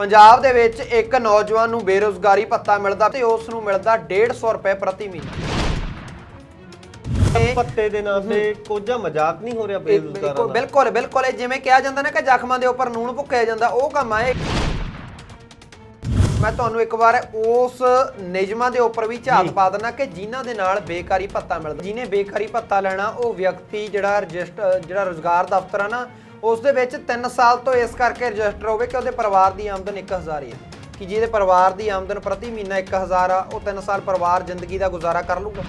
ਪੰਜਾਬ ਦੇ ਵਿੱਚ ਇੱਕ ਨੌਜਵਾਨ ਨੂੰ ਬੇਰੋਜ਼ਗਾਰੀ ਭੱਤਾ ਮਿਲਦਾ ਤੇ ਉਸ ਨੂੰ ਮਿਲਦਾ 150 ਰੁਪਏ ਪ੍ਰਤੀ ਮਹੀਨਾ। ਪੱਤੇ ਦੇ ਨਾਂ ਤੇ ਕੋਝਾ ਮਜ਼ਾਕ ਨਹੀਂ ਹੋ ਰਿਹਾ ਬੇਰੁਜ਼ਗਾਰਾਂ ਦਾ? ਬਿਲਕੁਲ ਬਿਲਕੁਲ ਇਹ ਜਿਵੇਂ ਕਿਹਾ ਜਾਂਦਾ ਨਾ ਕਿ ਜ਼ਖਮਾਂ ਦੇ ਉੱਪਰ ਨੂਣ ਭੁੱਕਿਆ ਜਾਂਦਾ ਉਹ ਕੰਮ ਆ ਇਹ। ਮੈਂ ਤੁਹਾਨੂੰ ਇੱਕ ਵਾਰ ਉਸ ਨਿਯਮਾਂ ਦੇ ਉੱਪਰ ਵੀ ਝਾਤ। ਪਾ ਦਿੰਦਾ ਕਿ ਜਿਨ੍ਹਾਂ ਦੇ ਨਾਲ ਬੇਕਾਰੀ ਭੱਤਾ ਮਿਲਦਾ। ਜਿਹਨੇ ਬੇਕਾਰੀ ਭੱਤਾ ਲੈਣਾ ਉਹ ਵਿਅਕਤੀ ਜਿਹੜਾ ਰਜਿਸਟਰ ਜਿਹੜਾ ਰੋਜ਼ਗਾਰ ਦਫ਼ਤਰ ਆ ਨਾ ਉਸ ਦੇ ਵਿੱਚ 3 ਸਾਲ ਤੋਂ ਇਸ ਕਰਕੇ ਰਜਿਸਟਰ ਹੋਵੇ ਕਿ ਉਹਦੇ ਪਰਿਵਾਰ ਦੀ ਆਮਦਨ 1000 ਹੀ ਹੈ। ਕਿ ਜਿਹਦੇ ਪਰਿਵਾਰ ਦੀ ਆਮਦਨ ਪ੍ਰਤੀ ਮਹੀਨਾ 1000 ਆ ਉਹ 3 ਸਾਲ ਪਰਿਵਾਰ ਜ਼ਿੰਦਗੀ ਦਾ ਗੁਜ਼ਾਰਾ ਕਰ ਲੂਗਾ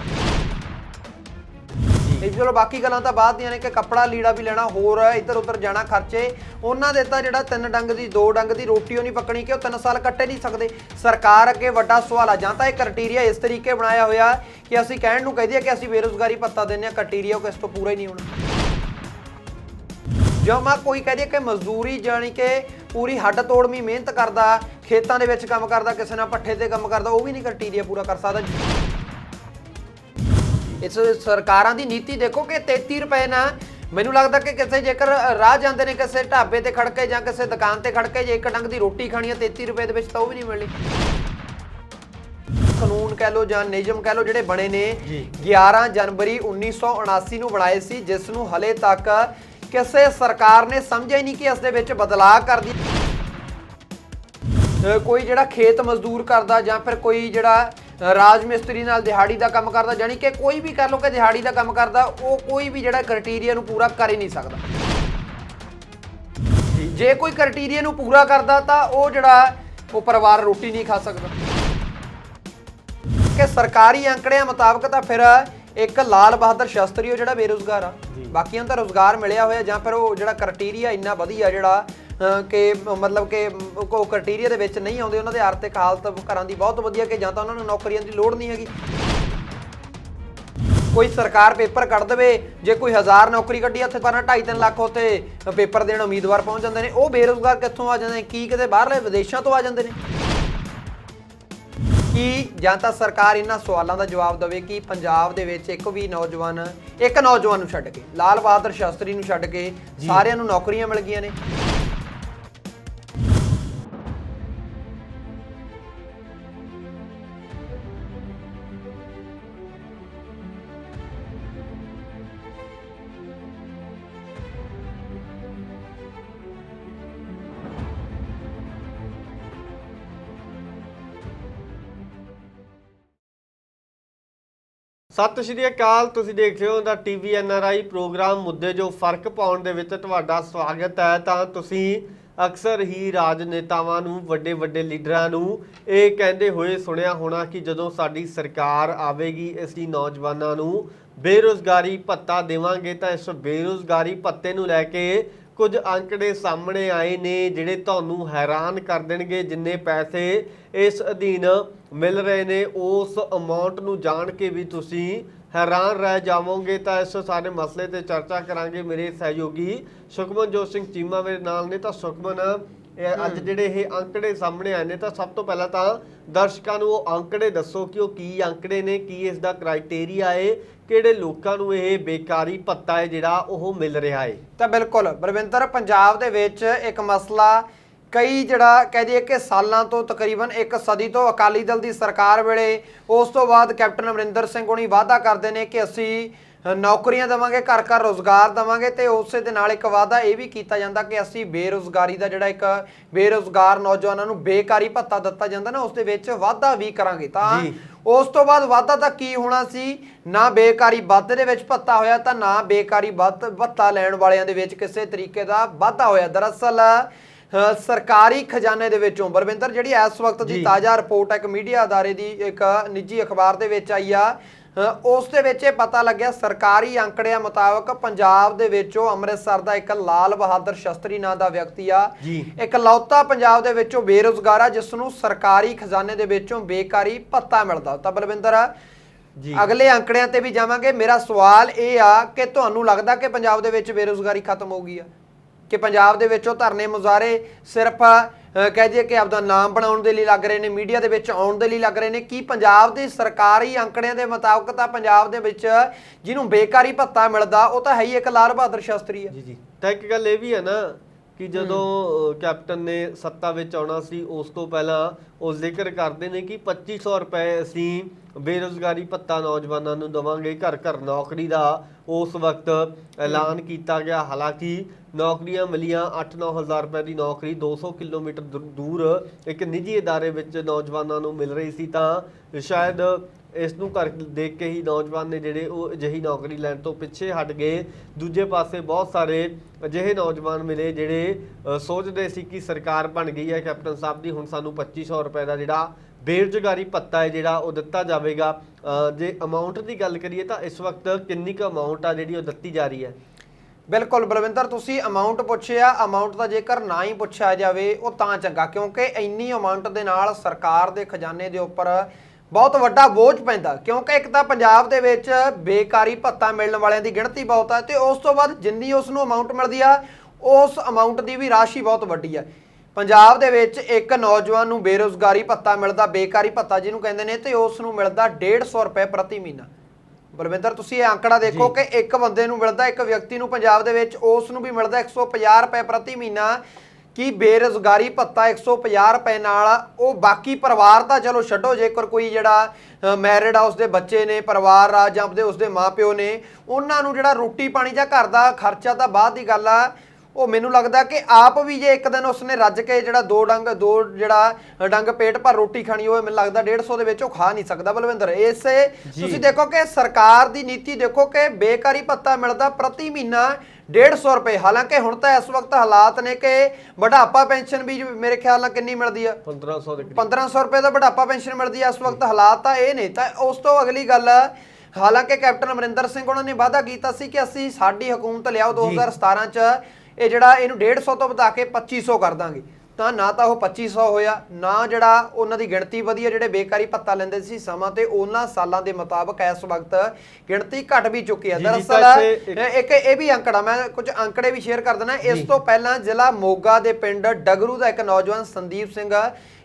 ਇਹ ਚਲੋ ਬਾਕੀ ਗੱਲਾਂ ਤਾਂ ਬਾਅਦ ਦੀਆਂ ਨੇ ਕਿ ਕੱਪੜਾ ਲੀੜਾ ਵੀ ਲੈਣਾ ਹੋਰ ਇੱਧਰ ਉੱਧਰ ਜਾਣਾ ਖਰਚੇ। ਉਹਨਾਂ ਦੇ ਤਾਂ ਜਿਹੜਾ ਤਿੰਨ ਡੰਗ ਦੀ ਦੋ ਡੰਗ ਦੀ ਰੋਟੀ ਉਹ ਨਹੀਂ ਪੱਕਣੀ ਕਿ ਉਹ ਤਿੰਨ ਸਾਲ ਕੱਟੇ ਨਹੀਂ ਸਕਦੇ। ਸਰਕਾਰ ਅੱਗੇ ਵੱਡਾ ਸਵਾਲ ਆ ਜਾਂ ਤਾਂ ਇਹ ਕ੍ਰਾਈਟੇਰੀਆ ਇਸ ਤਰੀਕੇ ਬਣਾਇਆ ਹੋਇਆ ਕਿ ਅਸੀਂ ਕਹਿਣ ਨੂੰ ਕਹਦੇ ਕਿ ਅਸੀਂ ਬੇਰੋਜ਼ਗਾਰੀ ਭੱਤਾ ਦਿੰਦੇ ਆ ਕ੍ਰਾਈਟੇਰੀਆ ਉਹ ਕਿਸ ਤੋਂ ਪੂਰਾ ਹੀ ਨਹੀਂ ਹੋਣਾ। ਜੋ ਮੈਂ ਕੋਈ ਕਹਦੇ ਕਿ ਮਜ਼ਦੂਰੀ ਜਾਣੀ ਕਿ ਪੂਰੀ ਹੱਡ ਤੋੜਵੀਂ ਮਿਹਨਤ ਕਰਦਾ ਖੇਤਾਂ ਦੇ ਵਿੱਚ ਕੰਮ ਕਰਦਾ ਕਿਸੇ ਨਾਲ ਪੱਠੇ ਤੇ ਕੰਮ ਕਰਦਾ ਉਹ ਵੀ ਨਹੀਂ ਕ੍ਰਾਈਟੇਰੀਆ ਪੂਰਾ ਕਰ ਸਕਦਾ ਇਸ ਸਰਕਾਰਾਂ ਦੀ ਨੀਤੀ ਦੇਖੋ ਕਿ 33 ਰੁਪਏ ਨਾ ਮੈਨੂੰ ਲੱਗਦਾ ਕਿ ਕਿਸੇ ਜੇਕਰ ਰਾਹ ਜਾਂਦੇ ਨੇ ਕਿਸੇ ਢਾਬੇ ਤੇ ਖੜ ਕੇ ਜਾਂ ਕਿਸੇ ਦੁਕਾਨ ਤੇ ਖੜ ਕੇ ਜੇ ਇੱਕ ਡੰਗ ਦੀ ਰੋਟੀ ਖਾਣੀ ਹੈ 33 ਰੁਪਏ ਦੇ ਵਿੱਚ ਤਾਂ ਉਹ ਵੀ ਨਹੀਂ ਮਿਲਣੀ ਕਾਨੂੰਨ ਕਹਿ ਲੋ ਜਾਂ ਨਿਯਮ ਕਹਿ ਲੋ ਜਿਹੜੇ ਬਣੇ ਨੇ ਜੀ। 11 ਜਨਵਰੀ 1979 ਨੂੰ ਬਣਾਏ ਸੀ ਜਿਸ ਨੂੰ ਹਲੇ ਤੱਕ ਕਿਸੇ ਸਰਕਾਰ ਨੇ ਸਮਝਿਆ ਹੀ ਨਹੀਂ ਕਿ ਇਸ ਦੇ ਵਿੱਚ ਬਦਲਾਅ ਕਰਦੀ ਕੋਈ ਜਿਹੜਾ ਖੇਤ ਮਜ਼ਦੂਰ ਕਰਦਾ ਜਾਂ ਫਿਰ ਕੋਈ ਜਿਹੜਾ ਰਾਜ ਮਿਸਤਰੀ ਨਾਲ ਦਿਹਾੜੀ ਦਾ ਕੰਮ ਕਰਦਾ ਜਾਨੀ ਕਿ ਕੋਈ ਵੀ ਕਰ ਲੋ ਕਿ ਦਿਹਾੜੀ ਦਾ ਕੰਮ ਕਰਦਾ, ਉਹ ਕੋਈ ਵੀ ਜਿਹੜਾ ਕ੍ਰਾਈਟੇਰੀਆ ਨੂੰ ਪੂਰਾ ਕਰ ਹੀ ਨਹੀਂ ਸਕਦਾ। ਜੇ ਕੋਈ ਕ੍ਰਾਈਟੇਰੀਆ ਨੂੰ ਪੂਰਾ ਕਰਦਾ ਤਾਂ ਉਹ ਜਿਹੜਾ ਉਹ ਪਰਿਵਾਰ ਰੋਟੀ ਨਹੀਂ ਖਾ ਸਕਦਾ। ਕਿ ਸਰਕਾਰੀ ਅੰਕੜਿਆਂ ਮੁਤਾਬਕ ਤਾਂ ਫਿਰ ਇੱਕ ਲਾਲ ਬਹਾਦਰ ਸ਼ਾਸਤਰੀ ਉਹ ਜਿਹੜਾ ਬੇਰੁਜ਼ਗਾਰ ਆ। ਬਾਕੀਆਂ ਨੂੰ ਤਾਂ ਰੋਜ਼ਗਾਰ ਮਿਲਿਆ ਹੋਇਆ ਜਾਂ ਫਿਰ ਉਹ ਜਿਹੜਾ ਕ੍ਰਾਈਟੇਰੀਆ ਇੰਨਾ ਵਧੀਆ ਜਿਹੜਾ ਕਿ ਮਤਲਬ ਕਿ ਉਹ ਕ੍ਰਾਈਟੇਰੀਆ ਦੇ ਵਿੱਚ ਨਹੀਂ ਆਉਂਦੇ ਉਹਨਾਂ ਦੇ ਆਰਥਿਕ ਹਾਲਤ ਘਰਾਂ ਦੀ ਬਹੁਤ ਵਧੀਆ ਕਿ ਜਾਂ ਤਾਂ ਉਹਨਾਂ ਨੂੰ ਨੌਕਰੀਆਂ ਦੀ ਲੋੜ ਨਹੀਂ ਹੈਗੀ। ਕੋਈ ਸਰਕਾਰ ਪੇਪਰ ਕੱਢ ਦੇਵੇ ਜੇ ਕੋਈ ਹਜ਼ਾਰ ਨੌਕਰੀ ਕੱਢੀ ਉੱਥੇ ਪਰ 2.5 ਲੱਖ ਉੱਥੇ ਪੇਪਰ ਦੇਣ ਉਮੀਦਵਾਰ ਪਹੁੰਚ ਜਾਂਦੇ ਨੇ। ਉਹ ਬੇਰੁਜ਼ਗਾਰ ਕਿੱਥੋਂ ਆ ਜਾਂਦੇ ਨੇ? ਕੀ ਕਿਤੇ ਬਾਹਰਲੇ ਵਿਦੇਸ਼ਾਂ ਤੋਂ ਆ ਜਾਂਦੇ ਨੇ? ਕਿ ਜਾਂ ਤਾਂ ਸਰਕਾਰ ਇਹਨਾਂ ਸਵਾਲਾਂ ਦਾ ਜਵਾਬ ਦੇਵੇ ਕਿ ਪੰਜਾਬ ਦੇ ਵਿੱਚ ਇੱਕ ਵੀ ਨੌਜਵਾਨ ਇੱਕ ਨੌਜਵਾਨ ਨੂੰ ਛੱਡ ਕੇ ਲਾਲ ਬਹਾਦਰ ਸ਼ਾਸਤਰੀ ਨੂੰ ਛੱਡ ਕੇ ਸਾਰਿਆਂ ਨੂੰ ਨੌਕਰੀਆਂ ਮਿਲ ਗਈਆਂ ਨੇ। ਸਤਿ ਸ਼੍ਰੀ ਅਕਾਲ, ਤੁਸੀਂ ਦੇਖ ਰਹੇ ਹੋ ਦਾ ਟੀਵੀ ਐਨਆਰਆਈ ਪ੍ਰੋਗਰਾਮ ਮੁੱਦੇ ਜੋ ਫ਼ਰਕ ਪਾਉਣ ਦੇ ਵਿੱਚ ਤੁਹਾਡਾ ਸਵਾਗਤ ਹੈ। ਤਾਂ ਤੁਸੀਂ ਅਕਸਰ ਹੀ ਰਾਜਨੇਤਾਵਾਂ ਨੂੰ ਵੱਡੇ ਵੱਡੇ ਲੀਡਰਾਂ ਨੂੰ ਇਹ ਕਹਿੰਦੇ ਹੋਏ ਸੁਣਿਆ ਹੋਣਾ ਕਿ ਜਦੋਂ ਸਾਡੀ ਸਰਕਾਰ ਆਵੇਗੀ ਅਸੀਂ ਨੌਜਵਾਨਾਂ ਨੂੰ ਬੇਰੁਜ਼ਗਾਰੀ ਭੱਤਾ ਦੇਵਾਂਗੇ, ਤਾਂ ਇਸ ਬੇਰੁਜ਼ਗਾਰੀ ਭੱਤੇ ਨੂੰ ਲੈ ਕੇ ਕੁਝ ਅੰਕੜੇ ਸਾਹਮਣੇ ਆਏ ਨੇ ਜਿਹੜੇ ਤੁਹਾਨੂੰ ਹੈਰਾਨ ਕਰ ਦੇਣਗੇ, ਜਿੰਨੇ ਪੈਸੇ ਇਸ ਅਧੀਨ ਮਿਲ ਰਹੇ ਨੇ, ਉਸ ਅਮਾਉਂਟ ਨੂੰ ਜਾਣ ਕੇ ਵੀ ਤੁਸੀਂ ਹੈਰਾਨ ਰਹਿ ਜਾਵੋਗੇ। ਤਾਂ ਇਸ ਸਾਰੇ ਮਸਲੇ ਤੇ ਚਰਚਾ ਕਰਾਂਗੇ ਮੇਰੇ ਸਹਿਯੋਗੀ ਸੁਖਮਨ ਜੋਤ ਸਿੰਘ ਚੀਮਾ ਮੇਰੇ ਨਾਲ ਨੇ। ਤਾਂ ਸੁਖਮਨ ਇਹ ਅੱਜ ਜਿਹੜੇ ਇਹ ਅੰਕੜੇ ਸਾਹਮਣੇ ਆਏ ਨੇ ਤਾਂ ਸਭ ਤੋਂ ਪਹਿਲਾਂ ਤਾਂ ਦਰਸ਼ਕਾਂ ਨੂੰ ਉਹ ਅੰਕੜੇ ਦੱਸੋ ਕਿ ਉਹ ਕੀ ਅੰਕੜੇ ਨੇ ਕੀ ਇਸ ਦਾ ਕ੍ਰਾਈਟੇਰੀਆ ਹੈ ਕਿਹੜੇ ਲੋਕਾਂ ਨੂੰ ਇਹ ਬੇਕਾਰੀ ਭੱਤਾ ਹੈ ਜਿਹੜਾ ਉਹ ਮਿਲ ਰਿਹਾ ਹੈ ਤਾਂ ਬਿਲਕੁਲ ਬਰਵਿੰਦਰ ਪੰਜਾਬ ਦੇ ਵਿੱਚ ਇੱਕ ਮਸਲਾ ਕਈ ਜਿਹੜਾ ਕਹਿ ਦਈਏ ਕਿ ਸਾਲਾਂ ਤੋਂ ਤਕਰੀਬਨ ਇੱਕ ਸਦੀ ਤੋਂ ਅਕਾਲੀ ਦਲ ਦੀ ਸਰਕਾਰ ਵੇਲੇ ਉਸ ਤੋਂ ਬਾਅਦ ਕੈਪਟਨ ਅਮਰਿੰਦਰ ਸਿੰਘ ਹੁਣੀ ਵਾਅਦਾ ਕਰਦੇ ਨੇ ਕਿ ਅਸੀਂ ਨੌਕਰੀਆਂ ਦੇਵਾਂਗੇ ਘਰ ਘਰ ਰੋਜ਼ਗਾਰ ਦੇਵਾਂਗੇ ਤੇ ਉਸੇ ਦੇ ਨਾਲ ਇੱਕ ਵਾਅਦਾ ਇਹ ਵੀ ਕੀਤਾ ਜਾਂਦਾ ਕਿ ਅਸੀਂ ਬੇਰੋਜ਼ਗਾਰੀ ਦਾ ਜਿਹੜਾ ਇੱਕ ਬੇਰੋਜ਼ਗਾਰ ਨੌਜਵਾਨਾਂ ਨੂੰ ਬੇਕਾਰੀ ਭੱਤਾ ਦਿੱਤਾ ਜਾਂਦਾ ਨਾ ਉਸ ਦੇ ਵਿੱਚ ਵਾਅਦਾ ਵੀ ਕਰਾਂਗੇ ਤਾਂ। ਉਸ ਤੋਂ ਬਾਅਦ ਵਾਧਾ ਤਾਂ ਕੀ ਹੋਣਾ ਸੀ ਨਾ ਬੇਕਾਰੀ ਵਾਧੇ ਦੇ ਵਿੱਚ ਭੱਤਾ ਹੋਇਆ ਤਾਂ ਨਾ ਬੇਕਾਰੀ ਵੱਧ ਭੱਤਾ ਲੈਣ ਵਾਲਿਆਂ ਦੇ ਵਿੱਚ ਕਿਸੇ ਤਰੀਕੇ ਦਾ ਵਾਧਾ ਹੋਇਆ ਦਰਅਸਲ ਸਰਕਾਰੀ ਖਜ਼ਾਨੇ ਦੇ ਵਿੱਚੋਂ ਬਰਵਿੰਦਰ ਜਿਹੜੀ ਇਸ ਵਕਤ ਦੀ। ਤਾਜ਼ਾ ਰਿਪੋਰਟ ਹੈ ਇੱਕ ਮੀਡੀਆ ਅਦਾਰੇ ਦੀ ਇੱਕ ਨਿੱਜੀ ਅਖਬਾਰ ਦੇ ਵਿੱਚ ਆਈ ਆ ਉਸ ਦੇ ਵਿੱਚ ਇਹ ਪਤਾ ਲੱਗਿਆ ਸਰਕਾਰੀ ਅੰਕੜਿਆਂ ਮੁਤਾਬਕ ਪੰਜਾਬ ਦੇ ਵਿੱਚੋਂ ਅੰਮ੍ਰਿਤਸਰ ਦਾ ਇੱਕ ਲਾਲ ਬਹਾਦਰ ਸ਼ਾਸਤਰੀ ਨਾਂ ਦਾ ਵਿਅਕਤੀ ਆ। ਜੀ। ਇਕਲੌਤਾ ਪੰਜਾਬ ਦੇ ਵਿੱਚੋਂ ਬੇਰੁਜ਼ਗਾਰ ਆ ਜਿਸ ਨੂੰ ਸਰਕਾਰੀ ਖਜ਼ਾਨੇ ਦੇ ਵਿੱਚੋਂ ਬੇਕਾਰੀ ਭੱਤਾ ਮਿਲਦਾ ਤਾਂ ਬਲਵਿੰਦਰ। ਜੀ। ਅਗਲੇ ਅੰਕੜਿਆਂ ਤੇ ਵੀ ਜਾਵਾਂਗੇ। ਮੇਰਾ ਸਵਾਲ ਇਹ ਆ ਕਿ ਤੁਹਾਨੂੰ ਲੱਗਦਾ ਕਿ ਪੰਜਾਬ ਦੇ ਵਿੱਚ ਬੇਰੁਜ਼ਗਾਰੀ ਖਤਮ ਹੋ ਗਈ ਆ? ਕਿ ਪੰਜਾਬ ਦੇ ਵਿੱਚੋਂ ਧਰਨੇ ਮੁਜ਼ਾਰੇ ਸਿਰਫ ਕਹਿ ਦਈਏ ਕਿ ਆਪਦਾ ਨਾਮ ਬਣਾਉਣ ਦੇ ਲਈ ਲੱਗ ਰਹੇ ਨੇ ਮੀਡੀਆ ਦੇ ਵਿੱਚ ਆਉਣ ਦੇ ਲਈ ਲੱਗ ਰਹੇ ਨੇ। ਕੀ ਪੰਜਾਬ ਦੇ ਸਰਕਾਰੀ ਅੰਕੜਿਆਂ ਦੇ ਮੁਤਾਬਕ ਤਾਂ ਪੰਜਾਬ ਦੇ ਵਿੱਚ ਜਿਹਨੂੰ ਬੇਕਾਰੀ ਭੱਤਾ ਮਿਲਦਾ ਉਹ ਤਾਂ ਹੈ ਹੀ ਇੱਕ ਲਾਲ ਬਹਾਦਰ ਸ਼ਾਸਤਰੀ ਆ। ਜੀ ਜੀ। ਤਾਂ ਇੱਕ ਗੱਲ ਇਹ ਵੀ ਹੈ ਨਾ ਕਿ ਜਦੋਂ ਕੈਪਟਨ ਨੇ ਸੱਤਾ ਵਿੱਚ ਆਉਣਾ ਸੀ ਉਸ ਤੋਂ ਪਹਿਲਾਂ ਉਹ ਜ਼ਿਕਰ ਕਰਦੇ ਨੇ ਕਿ 2500 ਰੁਪਏ ਅਸੀਂ ਬੇਰੁਜ਼ਗਾਰੀ ਭੱਤਾ ਨੌਜਵਾਨਾਂ ਨੂੰ ਦਵਾਂਗੇ ਘਰ ਘਰ ਨੌਕਰੀ ਦਾ ਉਸ ਵਕਤ ਐਲਾਨ ਕੀਤਾ ਗਿਆ ਹਾਲਾਂਕਿ ਨੌਕਰੀਆਂ ਮਿਲੀਆਂ 8-9 ਹਜ਼ਾਰ ਰੁਪਏ ਦੀ ਨੌਕਰੀ 200 ਕਿਲੋਮੀਟਰ ਦੂ- ਦੂਰ ਇੱਕ ਨਿੱਜੀ ادارے ਵਿੱਚ ਨੌਜਵਾਨਾਂ ਨੂੰ ਮਿਲ ਰਹੀ ਸੀ ਤਾਂ ਸ਼ਾਇਦ ਇਸ ਨੂੰ ਕਰ ਦੇਖ ਕੇ ਹੀ ਨੌਜਵਾਨ ਨੇ ਜਿਹੜੇ ਉਹ ਅਜਿਹੀ ਨੌਕਰੀ ਲੈਣ ਤੋਂ ਪਿੱਛੇ ਹਟ ਗਏ। ਦੂਜੇ ਪਾਸੇ ਬਹੁਤ ਸਾਰੇ ਅਜਿਹੇ ਨੌਜਵਾਨ ਮਿਲੇ ਜਿਹੜੇ ਸੋਚਦੇ ਸੀ ਕਿ ਸਰਕਾਰ ਬਣ ਗਈ ਹੈ। ਕੈਪਟਨ ਸਾਹਿਬ ਦੀ ਹੁਣ ਸਾਨੂੰ 2500 ਰੁਪਏ ਦਾ ਜਿਹੜਾ ਬੇਰੁਜ਼ਗਾਰੀ ਭੱਤਾ ਹੈ, ਜਿਹੜਾ ਉਹ ਦਿੱਤਾ ਜਾਵੇਗਾ। ਜੇ ਅਮਾਉਂਟ ਦੀ ਗੱਲ ਕਰੀਏ ਤਾਂ ਇਸ ਵਕਤ ਕਿੰਨੀ ਕੁ ਅਮਾਉਂਟ ਆ ਜਿਹੜੀ ਉਹ ਦਿੱਤੀ ਜਾ ਰਹੀ ਹੈ? ਬਿਲਕੁਲ ਬਲਵਿੰਦਰ, ਤੁਸੀਂ ਅਮਾਉਂਟ ਪੁੱਛਿਆ। ਅਮਾਉਂਟ ਦਾ ਜੇਕਰ ਨਾ ਹੀ ਪੁੱਛਿਆ ਜਾਵੇ, ਉਹ ਤਾਂ ਚੰਗਾ, ਕਿਉਂਕਿ ਇੰਨੀ ਅਮਾਉਂਟ ਦੇ ਨਾਲ ਸਰਕਾਰ ਦੇ ਖਜ਼ਾਨੇ ਦੇ ਉੱਪਰ ਬਹੁਤ ਵੱਡਾ ਬੋਝ ਪੈਂਦਾ ਕਿਉਂਕਿ ਇੱਕ ਤਾਂ ਪੰਜਾਬ ਦੇ ਵਿੱਚ ਬੇਕਾਰੀ ਭੱਤਾ ਮਿਲਣ ਵਾਲਿਆਂ ਦੀ ਗਿਣਤੀ ਬਹੁਤ ਹੈ ਤੇ ਉਸ ਤੋਂ ਬਾਅਦ ਜਿੰਨੀ ਉਸ ਨੂੰ ਅਮਾਉਂਟ ਮਿਲਦੀ ਆ ਉਸ ਅਮਾਉਂਟ ਦੀ ਵੀ ਰਾਸ਼ੀ ਬਹੁਤ ਵੱਡੀ ਆ। ਪੰਜਾਬ ਦੇ ਵਿੱਚ ਇੱਕ ਨੌਜਵਾਨ ਨੂੰ ਬੇਰੁਜ਼ਗਾਰੀ ਭੱਤਾ ਮਿਲਦਾ ਬੇਕਾਰੀ ਭੱਤਾ ਜਿਹਨੂੰ ਕਹਿੰਦੇ ਨੇ ਤੇ ਉਸ ਨੂੰ ਮਿਲਦਾ 150 ਰੁਪਏ ਪ੍ਰਤੀ ਮਹੀਨਾ। ਬਲਵਿੰਦਰ ਤੁਸੀਂ ਇਹ ਅੰਕੜਾ ਦੇਖੋ ਕਿ ਇੱਕ ਬੰਦੇ ਨੂੰ ਮਿਲਦਾ ਇੱਕ ਵਿਅਕਤੀ ਨੂੰ ਪੰਜਾਬ ਦੇ ਵਿੱਚ ਉਸ ਨੂੰ ਵੀ ਮਿਲਦਾ 150 ਰੁਪਏ ਪ੍ਰਤੀ ਮਹੀਨਾ। ਕੀ ਬੇਰੁਜ਼ਗਾਰੀ ਭੱਤਾ 150 ਰੁਪਏ ਨਾਲ ਉਹ ਬਾਕੀ ਪਰਿਵਾਰ ਤਾਂ ਚਲੋ ਛੱਡੋ ਜੇਕਰ ਕੋਈ ਜਿਹੜਾ ਮੈਰਿਡ ਆ ਉਸਦੇ ਬੱਚੇ ਨੇ ਪਰਿਵਾਰ ਆ ਜਾਂ ਉਹਦੇ ਉਸਦੇ ਮਾਪਿਓ ਨੇ ਉਹਨਾਂ ਨੂੰ ਜਿਹੜਾ ਰੋਟੀ ਪਾਣੀ ਜਾਂ ਘਰ ਦਾ ਖਰਚਾ ਤਾਂ ਬਾਅਦ ਦੀ ਗੱਲ ਆ ਉਹ ਮੈਨੂੰ ਲੱਗਦਾ ਕਿ ਆਪ ਵੀ ਜੇ ਇੱਕ ਦਿਨ ਉਸਨੇ ਰੱਜ ਕੇ ਜਿਹੜਾ ਦੋ ਡੰਗ ਦੋ ਜਿਹੜਾ ਡੰਗ ਪੇਟ ਭਰ ਰੋਟੀ ਖਾਣੀ ਹੋਵੇ ਮੈਨੂੰ ਲੱਗਦਾ 150 ਦੇ ਵਿੱਚ ਉਹ ਖਾ ਨਹੀਂ ਸਕਦਾ। ਬਲਵਿੰਦਰ ਇਸੇ ਤੁਸੀਂ ਦੇਖੋ ਕਿ ਸਰਕਾਰ ਦੀ ਨੀਤੀ ਦੇਖੋ ਕਿ ਬੇਕਾਰੀ ਭੱਤਾ ਮਿਲਦਾ ਪ੍ਰਤੀ ਮਹੀਨਾ 150 ਰੁਪਏ। ਹਾਲਾਂਕਿ ਹੁਣ ਤਾਂ ਇਸ ਵਕਤ ਹਾਲਾਤ ਨੇ ਕਿ ਬੁਢਾਪਾ ਪੈਨਸ਼ਨ ਵੀ ਮੇਰੇ ਖਿਆਲ ਨਾਲ ਕਿੰਨੀ ਮਿਲਦੀ ਆ? 1500 ਦੇ ਕਰੀਬ। 1500 ਰੁਪਏ ਦਾ ਬੁਢਾਪਾ ਪੈਨਸ਼ਨ ਮਿਲਦੀ ਹੈ ਇਸ ਵਕਤ। ਹਾਲਾਤ ਤਾਂ ਇਹ ਨੇ। ਤਾਂ ਉਸ ਤੋਂ ਅਗਲੀ ਗੱਲ ਹਾਲਾਂਕਿ ਕੈਪਟਨ ਅਮਰਿੰਦਰ ਸਿੰਘ ਉਹਨਾਂ ਨੇ ਵਾਅਦਾ ਕੀਤਾ ਸੀ ਕਿ ਅਸੀਂ ਸਾਡੀ ਹਕੂਮਤ ਲਿਆਓ 2017 ਚ। ਇਹ ਜਿਹੜਾ ਇਹਨੂੰ 150 ਤੋਂ ਵਧਾ ਕੇ 2500 ਕਰ ਦਾਂਗੇ। ਤਾਂ ਨਾ ਤਾਂ ਉਹ 2500 ਹੋਇਆ ਨਾ ਜਿਹੜਾ ਉਹਨਾਂ ਦੀ ਗਿਣਤੀ ਵਧੀ ਹੈ ਜਿਹੜੇ ਬੇਕਾਰੀ ਭੱਤਾ ਲੈਂਦੇ ਸੀ ਸਮਾਂ ਤੇ ਉਹਨਾਂ ਸਾਲਾਂ ਦੇ ਮੁਤਾਬਕ ਇਸ ਵਕਤ ਗਿਣਤੀ ਘਟ ਵੀ ਚੁੱਕੀ ਹੈ। ਦਰਅਸਲ ਇੱਕ- ਇਹ- ਵੀ ਅੰਕੜਾ ਮੈਂ ਕੁਝ ਅੰਕੜੇ ਵੀ ਸ਼ੇਅਰ ਕਰ ਦਿੰਦਾ। ਇਸ ਤੋਂ ਪਹਿਲਾਂ ਜ਼ਿਲ੍ਹਾ ਮੋਗਾ ਦੇ ਪਿੰਡ ਡਗਰੂ ਦਾ ਇੱਕ ਨੌਜਵਾਨ ਸੰਦੀਪ ਸਿੰਘ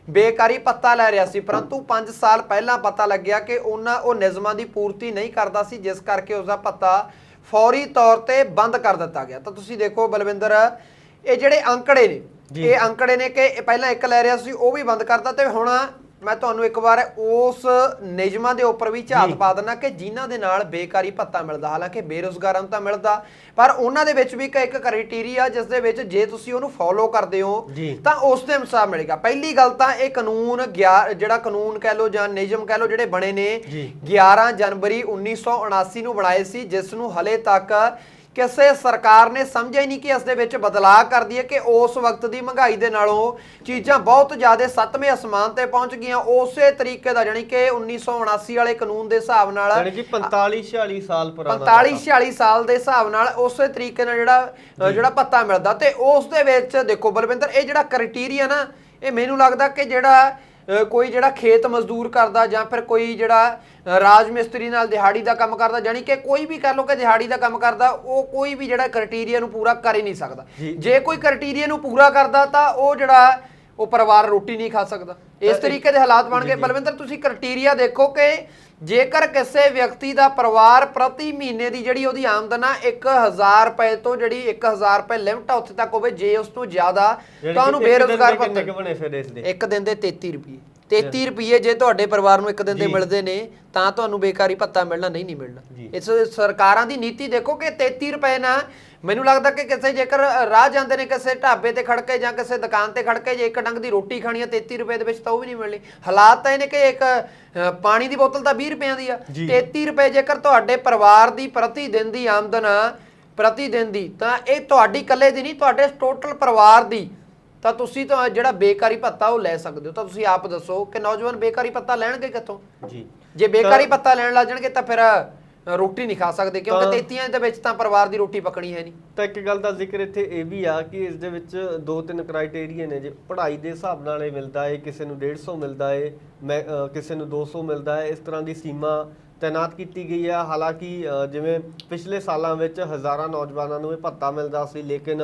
ਬੇਕਾਰੀ ਪੱਤਾ ਲੈ ਰਿਹਾ ਸੀ ਪਰੰਤੂ 5 ਸਾਲ ਪਹਿਲਾਂ ਪਤਾ ਲੱਗਿਆ ਕਿ ਉਹਨਾਂ ਉਹ ਨਿਯਮਾਂ ਦੀ ਪੂਰਤੀ ਨਹੀਂ ਕਰਦਾ ਸੀ ਜਿਸ ਕਰਕੇ ਉਸ ਦਾ ਪੱਤਾ ਫੌਰੀ ਤੌਰ ਤੇ ਬੰਦ ਕਰ ਦਿੱਤਾ ਗਿਆ। ਤਾਂ ਤੁਸੀਂ ਦੇਖੋ ਬਲਵਿੰਦਰ ਇਹ ਜਿਹੜੇ ਅੰਕੜੇ ਨੇ। ਇਹ ਅੰਕੜੇ ਨੇ ਕਿ ਇਹ ਪਹਿਲਾਂ ਇੱਕ ਲੈ ਰਿਹਾ ਸੀ ਉਹ ਵੀ ਬੰਦ ਕਰਤਾ ਤੇ ਹੁਣ ਮੈਂ ਤੁਹਾਨੂੰ ਇੱਕ ਵਾਰ ਉਸ ਨਿਯਮਾਂ ਦੇ ਉੱਪਰ ਵੀ ਝਾਤ ਪਾ ਦਿੰਦਾ ਕਿ ਜਿਨ੍ਹਾਂ ਦੇ ਨਾਲ ਬੇਕਾਰੀ ਭੱਤਾ ਮਿਲਦਾ ਹਾਲਾਂਕਿ ਬੇਰੁਜ਼ਗਾਰਾਂ ਨੂੰ ਤਾਂ ਮਿਲਦਾ ਪਰ ਉਹਨਾਂ ਦੇ ਵਿੱਚ ਵੀ ਇੱਕ ਕ੍ਰਾਈਟੇਰੀਆ ਜਿਸ ਦੇ ਵਿੱਚ ਜੇ ਤੁਸੀਂ ਉਹਨੂੰ ਫੋਲੋ ਕਰਦੇ ਹੋ। ਤਾਂ ਉਸ ਦੇ ਅਨੁਸਾਰ ਮਿਲੇਗਾ ਪਹਿਲੀ ਗੱਲ ਤਾਂ ਇਹ ਕਾਨੂੰਨ ਜਿਹੜਾ ਕਾਨੂੰਨ ਕਹਿ ਲਓ ਜਾਂ ਨਿਯਮ ਕਹਿ ਲਓ ਜਿਹੜੇ ਬਣੇ ਨੇ ਜੀ। 11 ਜਨਵਰੀ 1979 ਨੂੰ ਬਣਾਏ ਸੀ ਜਿਸ ਨੂੰ ਹਲੇ ਤੱਕ ਕਿਸੇ ਸਰਕਾਰ ਨੇ ਸਮਝਿਆ ਹੀ ਨਹੀਂ ਕਿ ਇਸ ਦੇ ਵਿੱਚ ਬਦਲਾਅ ਕਰ ਦਈਏ ਕਿ ਉਸ ਵਕਤ ਦੀ ਮਹਿੰਗਾਈ ਦੇ ਨਾਲੋਂ ਚੀਜ਼ਾਂ ਬਹੁਤ ਜ਼ਿਆਦਾ ਸੱਤਵੇਂ ਅਸਮਾਨ ਤੇ ਪਹੁੰਚ ਗਈਆਂ। ਉਸੇ ਤਰੀਕੇ ਦਾ ਜਾਨੀ ਕਿ 1979 ਵਾਲੇ ਕਾਨੂੰਨ ਦੇ ਹਿਸਾਬ ਨਾਲ ਯਾਨੀ ਕਿ 45 46 ਸਾਲ ਪੁਰਾਣਾ 45 46 ਸਾਲ ਦੇ ਹਿਸਾਬ ਨਾਲ ਉਸੇ ਤਰੀਕੇ ਨਾਲ ਜਿਹੜਾ ਜਿਹੜਾ ਭੱਤਾ ਮਿਲਦਾ। ਤੇ ਉਸ ਦੇ ਵਿੱਚ ਦੇਖੋ ਬਲਵਿੰਦਰ ਇਹ ਜਿਹੜਾ ਕ੍ਰਾਈਟੇਰੀਆ ਨਾ ਇਹ ਮੈਨੂੰ ਲੱਗਦਾ ਕਿ ਜਿਹੜਾ ਕੋਈ ਜਿਹੜਾ ਖੇਤ ਮਜ਼ਦੂਰ ਕਰਦਾ ਜਾਂ ਫਿਰ ਕੋਈ ਜਿਹੜਾ ਰਾਜ ਮਿਸਤਰੀ ਨਾਲ ਦਿਹਾੜੀ ਦਾ ਕੰਮ ਕਰਦਾ ਜਾਨੀ ਕਿ ਕੋਈ ਵੀ ਕਰ ਲੋ ਕਿ ਦਿਹਾੜੀ ਦਾ ਕੰਮ ਕਰਦਾ ਉਹ ਕੋਈ ਵੀ ਜਿਹੜਾ ਕ੍ਰਾਈਟੇਰੀਆ ਨੂੰ ਪੂਰਾ ਕਰ ਹੀ ਨਹੀਂ ਸਕਦਾ ਜੀ। ਕੋਈ ਕ੍ਰਾਈਟੇਰੀਆ ਨੂੰ ਪੂਰਾ ਕਰਦਾ ਤਾਂ ਉਹ ਜਿਹੜਾ ਉਹ ਪਰਿਵਾਰ ਰੋਟੀ ਨਹੀਂ ਖਾ ਸਕਦਾ ਇਸ ਤਰੀਕੇ ਦੇ ਹਾਲਾਤ ਬਣ ਗਏ। ਬਲਵਿੰਦਰ ਤੁਸੀਂ ਕ੍ਰਾਈਟੇਰੀਆ ਦੇਖੋ ਕਿ ਜੇਕਰ ਕਿਸੇ ਵਿਅਕਤੀ ਦਾ ਪਰਿਵਾਰ ਪ੍ਰਤੀ ਮਹੀਨੇ ਦੀ ਜਿਹੜੀ ਉਹਦੀ ਆਮਦਨ ਆ 1000 ਰੁਪਏ ਤੋਂ ਜਿਹੜੀ 1000 ਰੁਪਏ ਲਿਮਟ ਆ ਉੱਥੇ ਤੱਕ ਹੋਵੇ ਜੇ ਉਸ ਤੋਂ ਜ਼ਿਆਦਾ ਤਾਂ ਉਹਨੂੰ ਬੇਰੁਜ਼ਗਾਰ ਭੱਤਾ ਇੱਕ ਦਿਨ ਦੇ 33 ਰੁਪਏ 33 ਰੁਪਏ ਜੇ ਤੁਹਾਡੇ ਪਰਿਵਾਰ ਨੂੰ ਇੱਕ ਦਿਨ ਦੇ। ਮਿਲਦੇ ਨੇ ਤਾਂ ਤੁਹਾਨੂੰ ਬੇਕਾਰੀ ਭੱਤਾ ਮਿਲਣਾ ਨਹੀਂ ਨਹੀਂ ਮਿਲਣਾ। ਇਸ ਸਰਕਾਰਾਂ ਦੀ ਨੀਤੀ ਦੇਖੋ ਕਿ 33 ਰੁਪਏ ਨਾ ਮੈਨੂੰ ਲੱਗਦਾ ਕਿ ਕਿਸੇ ਜੇਕਰ ਰਾਹ ਜਾਂਦੇ ਨੇ ਕਿਸੇ ਢਾਬੇ ਤੇ ਖੜ ਕੇ ਜਾਂ ਕਿਸੇ ਦੁਕਾਨ ਤੇ ਖੜ ਕੇ ਜੇ ਇੱਕ ਡੰਗ ਦੀ ਰੋਟੀ ਖਾਣੀ ਆ 33 ਰੁਪਏ ਦੇ ਵਿੱਚ ਤਾਂ ਉਹ ਵੀ ਨਹੀਂ ਮਿਲਣੀ। ਹਾਲਾਤ ਤਾਂ ਇਹ ਨੇ ਕਿ ਇੱਕ ਪਾਣੀ ਦੀ ਬੋਤਲ ਤਾਂ 20 ਰੁਪਈਆਂ ਦੀ ਆ। ਜੀ। 33 ਰੁਪਏ ਜੇਕਰ ਤੁਹਾਡੇ ਪਰਿਵਾਰ ਦੀ ਪ੍ਰਤੀ ਦਿਨ ਦੀ ਆਮਦਨ ਪ੍ਰਤੀ ਦਿਨ ਦੀ ਤਾਂ ਇਹ ਤੁਹਾਡੀ ਇਕੱਲੇ ਦੀ ਨਹੀਂ ਤੁਹਾਡੇ ਟੋਟਲ ਪਰਿਵਾਰ ਦੀ। ਤਾਂ ਤੁਸੀਂ ਤਾਂ ਜਿਹੜਾ ਬੇਕਾਰੀ ਭੱਤਾ ਉਹ ਲੈ ਸਕਦੇ ਹੋ। ਤਾਂ ਤੁਸੀਂ ਆਪ ਦੱਸੋ ਕਿ ਨੌਜਵਾਨ ਬੇਕਾਰੀ ਭੱਤਾ ਲੈਣਗੇ ਕਿੱਥੋਂ? ਜੀ। ਜੇ ਬੇਕਾਰੀ ਭੱਤਾ ਲੈਣ ਲੱਗ ਜਾਣਗੇ ਤਾਂ ਫਿਰ ਰੋਟੀ ਨਹੀਂ ਖਾ ਸਕਦੇ ਕਿਉਂਕਿ ਤਾਂ- 33 ਦੇ ਵਿੱਚ ਤਾਂ ਪਰਿਵਾਰ ਦੀ ਰੋਟੀ ਪਕਣੀ ਹੈ ਨਹੀਂ। ਤਾਂ ਇੱਕ ਗੱਲ ਦਾ ਜ਼ਿਕਰ ਇੱਥੇ ਇਹ ਵੀ ਆ ਕਿ ਇਸ ਦੇ ਵਿੱਚ ਦੋ ਤਿੰਨ ਕ੍ਰਾਈਟੇਰੀਆ ਨੇ ਜੇ ਪੜ੍ਹਾਈ ਦੇ ਹਿਸਾਬ ਨਾਲ ਇਹ ਮਿਲਦਾ ਹੈ ਕਿਸੇ ਨੂੰ 150 ਮਿਲਦਾ ਹੈ ਮੈਂ ਅ, ਕਿਸੇ ਨੂੰ 200 ਮਿਲਦਾ ਹੈ ਇਸ ਤਰ੍ਹਾਂ ਦੀ ਸੀਮਾ ਤਾਇਨਾਤ ਕੀਤੀ ਗਈ ਹੈ ਹਾਲਾਂਕਿ ਜਿਵੇਂ ਪਿਛਲੇ ਸਾਲਾਂ ਵਿੱਚ ਹਜ਼ਾਰਾਂ ਨੌਜਵਾਨਾਂ ਨੂੰ ਇਹ ਭੱਤਾ ਮਿਲਦਾ ਸੀ ਲੇਕਿਨ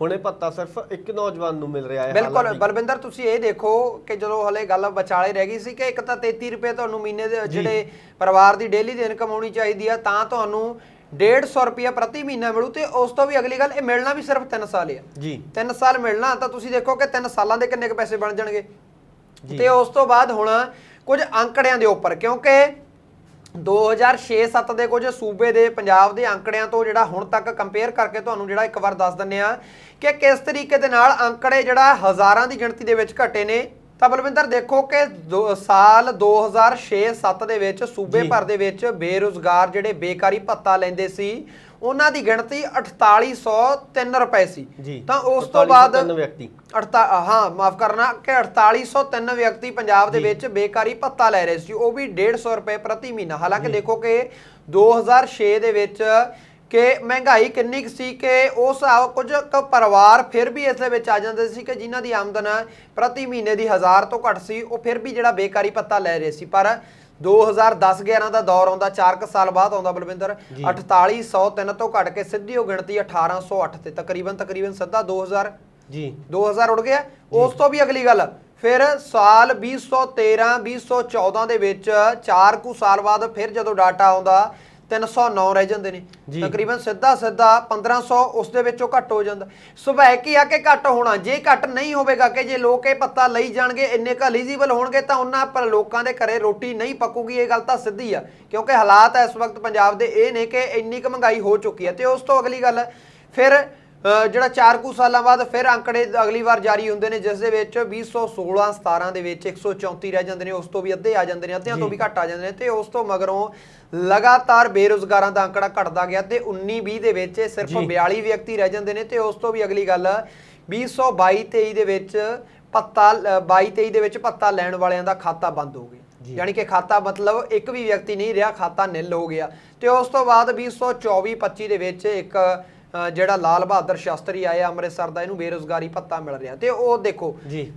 ਹੁਣ ਇਹ ਭੱਤਾ ਸਿਰਫ ਇੱਕ ਨੌਜਵਾਨ ਨੂੰ ਮਿਲ ਰਿਹਾ ਹੈ। ਬਿਲਕੁਲ। ਬਲਵਿੰਦਰ ਤੁਸੀਂ ਇਹ ਦੇਖੋ ਕਿ ਜਦੋਂ ਹਲੇ ਗੱਲ ਵਿਚਾਲੇ ਰਹਿ ਗਈ ਸੀ ਕਿ ਇੱਕ ਤਾਂ 33 ਰੁਪਏ ਤੁਹਾਨੂੰ ਮਹੀਨੇ ਦੇ ਜਿਹੜੇ ਪਰਿਵਾਰ ਦੀ ਡੇਲੀ ਦੀ ਇਨਕਮ ਹੋਣੀ ਚਾਹੀਦੀ ਆ ਤਾਂ ਤੁਹਾਨੂੰ 150 ਰੁਪਏ ਪ੍ਰਤੀ ਮਹੀਨਾ ਮਿਲੂ ਤੇ ਉਸ ਤੋਂ ਵੀ ਅਗਲੀ ਗੱਲ ਇਹ ਮਿਲਣਾ ਵੀ ਸਿਰਫ 3 ਸਾਲ ਹੀ ਆ। ਜੀ। 3 ਸਾਲ ਮਿਲਣਾ ਤਾਂ ਤੁਸੀਂ ਦੇਖੋ ਕਿ 3 ਸਾਲਾਂ ਦੇ ਕਿੰਨੇ ਕੁ ਪੈਸੇ ਬਣ ਜਾਣਗੇ। ਤੇ ਉਸ ਤੋਂ ਬਾਅਦ ਹੁਣ ਕੁਝ ਅੰਕੜਿਆਂ ਦੇ ਉੱਪਰ ਕਿਉਂਕਿ 2006-7 ਦੇ ਕੁਝ ਸੂਬੇ ਦੇ ਪੰਜਾਬ ਦੇ ਅੰਕੜਿਆਂ ਤੋਂ ਜਿਹੜਾ ਹੁਣ ਤੱਕ ਕੰਪੇਅਰ ਕਰਕੇ ਤੁਹਾਨੂੰ ਜਿਹੜਾ ਇੱਕ ਵਾਰ ਦੱਸ ਦਿੰਨੇ ਆ ਕਿ ਕਿਸ ਤਰੀਕੇ ਦੇ ਨਾਲ ਅੰਕੜੇ ਜਿਹੜਾ ਹਜ਼ਾਰਾਂ ਦੀ ਗਿਣਤੀ ਦੇ ਵਿੱਚ ਘਟੇ ਨੇ। ਤਾਂ ਬਲਵਿੰਦਰ ਦੇਖੋ ਕਿ ਸਾਲ 2006-7 ਦੇ ਵਿੱਚ ਸੂਬੇ। ਭਰ ਦੇ ਵਿੱਚ ਬੇਰੁਜ਼ਗਾਰ ਜਿਹੜੇ ਬੇਕਾਰੀ ਭੱਤਾ ਲੈਂਦੇ ਸੀ ਉਹਨਾਂ ਦੀ ਗਿਣਤੀ 4803 ਰੁਪਏ ਸੀ। ਤਾਂ ਉਸ ਤੋਂ ਬਾਅਦ 4803 ਵਿਅਕਤੀ। ਅੜਤਾ ਹਾਂ ਮਾਫ ਕਰਨਾ ਕਿ 4803 ਵਿਅਕਤੀ ਪੰਜਾਬ ਦੇ। ਵਿੱਚ ਬੇਕਾਰੀ ਭੱਤਾ ਲੈ ਰਹੇ ਸੀ। ਉਹ ਵੀ 150 ਰੁਪਏ ਪ੍ਰਤੀ ਮਹੀਨਾ। ਹਾਲਾਂਕਿ ਦੇਖੋ ਕਿ 2006 ਦੇ ਵਿੱਚ ਕਿ ਮਹਿੰਗਾਈ ਕਿੰਨੀ ਕੁ ਸੀ ਕਿ ਉਸ ਕੁਝ ਕੁ ਪਰਿਵਾਰ ਫਿਰ ਵੀ ਇਸ ਦੇ ਵਿੱਚ ਆ ਜਾਂਦੇ ਸੀ ਕਿ ਜਿਨ੍ਹਾਂ ਦੀ ਆਮਦਨ ਪ੍ਰਤੀ ਮਹੀਨੇ ਦੀ 1000 ਤੋਂ ਘੱਟ ਸੀ ਉਹ ਫਿਰ ਵੀ ਜਿਹੜਾ ਬੇਕਾਰੀ ਭੱਤਾ ਲੈ ਰਹੇ ਸੀ। ਪਰ 2010-11 ਦਾ ਦੌਰ ਆਉਂਦਾ 4 ਕੁ ਸਾਲ ਬਾਅਦ ਆਉਂਦਾ ਬਲਵਿੰਦਰ ਜੀ। 4803 ਤੋਂ ਘੱਟ ਕੇ ਸਿੱਧੀ ਉਹ ਗਿਣਤੀ 1808 ਤੇ ਤਕਰੀਬਨ ਤਕਰੀਬਨ ਸਿੱਧਾ 2000 ਜੀ। 2000 ਉੜ ਗਿਆ। ਉਸ ਤੋਂ ਵੀ ਅਗਲੀ ਗੱਲ ਫਿਰ ਸਾਲ 2013 2014 ਦੇ ਵਿੱਚ 4 ਕੁ ਸਾਲ ਬਾਅਦ ਫਿਰ ਜਦੋਂ ਡਾਟਾ ਆਉਂਦਾ 309 ਰਹਿ ਜਾਂਦੇ ਨੇ। ਤਕਰੀਬਨ ਸਿੱਧਾ ਸਿੱਧਾ 1500 ਉਸ ਦੇ ਵਿੱਚੋਂ ਘੱਟ ਹੋ ਜਾਂਦਾ। ਸੁਭਾਵਿਕ ਹੀ ਆ ਕਿ ਘੱਟ ਹੋਣਾ। ਜੇ ਘੱਟ ਨਹੀਂ ਹੋਵੇਗਾ ਕਿ ਜੇ ਲੋਕ ਇਹ ਪੱਤਾ ਲਈ ਜਾਣਗੇ ਇੰਨੇ ਕੁ ਐਲੀਜੀਬਲ ਹੋਣਗੇ ਤਾਂ ਉਹਨਾਂ ਪਰ ਲੋਕਾਂ ਦੇ ਘਰੇ ਰੋਟੀ ਨਹੀਂ ਪੱਕੂਗੀ। ਇਹ ਗੱਲ ਤਾਂ ਸਿੱਧੀ ਆ। ਕਿਉਂਕਿ ਹਾਲਾਤ ਇਸ ਵਕਤ ਪੰਜਾਬ ਦੇ ਇਹ ਨੇ ਕਿ ਇੰਨੀ ਕੁ ਮਹਿੰਗਾਈ ਹੋ ਚੁੱਕੀ ਹੈ ਤੇ ਉਸ ਤੋਂ ਅਗਲੀ ਗੱਲ ਫਿਰ ਜਿਹੜਾ 4 ਕੁ ਸਾਲਾਂ ਬਾਅਦ ਫਿਰ ਅੰਕੜੇ ਅਗਲੀ ਵਾਰ ਜਾਰੀ ਹੁੰਦੇ ਨੇ ਜਿਸ ਦੇ ਵਿੱਚ 2016 17 ਦੇ ਵਿੱਚ 134 ਰਹਿ ਜਾਂਦੇ ਨੇ ਉਸ ਤੋਂ ਵੀ ਅੱਧੇ ਆ ਜਾਂਦੇ ਨੇ ਅੱਧਿਆਂ ਤੋਂ। ਵੀ ਘੱਟ ਆ ਜਾਂਦੇ ਨੇ ਤੇ ਉਸ ਤੋਂ ਮਗਰੋਂ ਲਗਾਤਾਰ ਬੇਰੁਜ਼ਗਾਰਾਂ ਦਾ ਅੰਕੜਾ ਘਟਦਾ ਗਿਆ ਤੇ 19 20 ਦੇ ਵਿੱਚ ਸਿਰਫ ਜੀ। 42 ਵਿਅਕਤੀ ਰਹਿ ਜਾਂਦੇ ਨੇ ਤੇ ਉਸ ਤੋਂ ਵੀ ਅਗਲੀ ਗੱਲ 2022 23 ਦੇ ਵਿੱਚ ਪੱਤਾ 22 23 ਦੇ ਵਿੱਚ ਪੱਤਾ ਲੈਣ ਵਾਲਿਆਂ ਦਾ ਖਾਤਾ ਬੰਦ ਹੋ ਗਿਆ। ਯਾਨੀ ਕਿ ਖਾਤਾ ਮਤਲਬ ਇੱਕ ਵੀ ਵਿਅਕਤੀ ਨਹੀਂ ਰਿਹਾ ਖਾਤਾ ਨਿਲ ਹੋ ਗਿਆ ਤੇ ਉਸ ਤੋਂ ਬਾਅਦ 2024 25 ਦੇ ਵਿੱਚ ਇੱਕ ਜਿਹੜਾ ਲਾਲ ਬਹਾਦਰ ਸ਼ਾਸਤਰੀ ਆਏ ਆ ਅੰਮ੍ਰਿਤਸਰ ਦਾ ਇਹਨੂੰ ਬੇਰੁਜ਼ਗਾਰੀ ਭੱਤਾ ਮਿਲ ਰਿਹਾ ਤੇ ਉਹ ਦੇਖੋ ਜੀ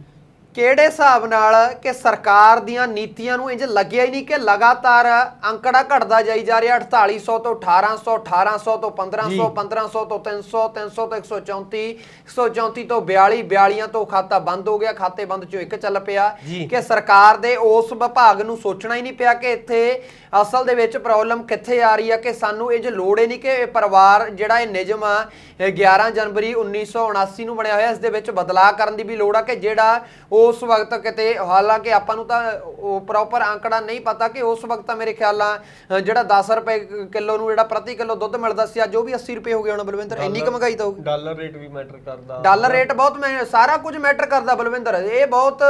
ਕਿਹੜੇ ਹਿਸਾਬ ਨਾਲ ਕਿ ਸਰਕਾਰ ਦੀਆਂ ਨੀਤੀਆਂ ਨੂੰ ਇੰਜ ਲੱਗਿਆ ਹੀ ਨਹੀਂ ਕਿ ਲਗਾਤਾਰ ਅੰਕੜਾ ਘਟਦਾ ਜਾਈ ਜਾ ਰਿਹਾ 4800 ਤੋਂ 1800 1800 ਤੋਂ 1500 ਜੀ। 1500 ਤੋਂ 300 300 ਤੋਂ 134 134 ਤੋਂ 42 42 ਤੋਂ ਖਾਤਾ ਬੰਦ ਹੋ ਗਿਆ ਖਾਤੇ ਬੰਦ ਚੋਂ ਇੱਕ ਚੱਲ ਪਿਆ। ਕਿ ਸਰਕਾਰ ਦੇ ਉਸ ਵਿਭਾਗ ਨੂੰ ਸੋਚਣਾ ਹੀ ਨਹੀਂ ਪਿਆ ਕਿ ਇੱਥੇ ਅਸਲ ਦੇ ਵਿੱਚ ਪ੍ਰੋਬਲਮ ਕਿੱਥੇ ਆ ਰਹੀ ਆ ਕਿ ਸਾਨੂੰ ਇਹ ਜੇ ਲੋੜ ਹੀ ਨਹੀਂ ਕਿ ਇਹ ਪਰਿਵਾਰ ਜਿਹੜਾ ਇਹ ਨਿਯਮ ਆ ਇਹ 11 ਜਨਵਰੀ 1979 ਨੂੰ ਬਣਿਆ ਹੋਇਆ ਇਸ ਦੇ ਵਿੱਚ ਬਦਲਾਅ ਕਰਨ ਦੀ ਵੀ ਲੋੜ ਆ ਕਿ ਜਿਹੜਾ ਉਸ ਵਕਤ ਕਿਤੇ ਹਾਲਾਂਕਿ ਆਪਾਂ ਨੂੰ ਤਾਂ ਉਹ ਪ੍ਰੋਪਰ ਅੰਕੜਾ ਨਹੀਂ ਪਤਾ ਕਿ ਉਸ ਵਕਤ ਤਾਂ ਮੇਰੇ ਖਿਆਲ ਨਾਲ ਜਿਹੜਾ 10 ਰੁਪਏ ਕਿਲੋ ਨੂੰ ਜਿਹੜਾ ਪ੍ਰਤੀ ਕਿਲੋ ਦੁੱਧ ਮਿਲਦਾ ਸੀ ਅੱਜ ਉਹ ਵੀ 80 ਰੁਪਏ ਹੋ ਗਿਆ ਹੁਣ ਬਲਵਿੰਦਰ ਇੰਨੀ ਕੁ ਮਹਿੰਗਾਈ ਤਾਂ ਡਾਲਰ ਰੇਟ ਵੀ ਮੈਟਰ ਕਰਦਾ। ਡਾਲਰ ਰੇਟ ਬਹੁਤ ਮੈਂ ਸਾਰਾ ਕੁਝ ਮੈਟਰ ਕਰਦਾ ਬਲਵਿੰਦਰ ਇਹ ਬਹੁਤ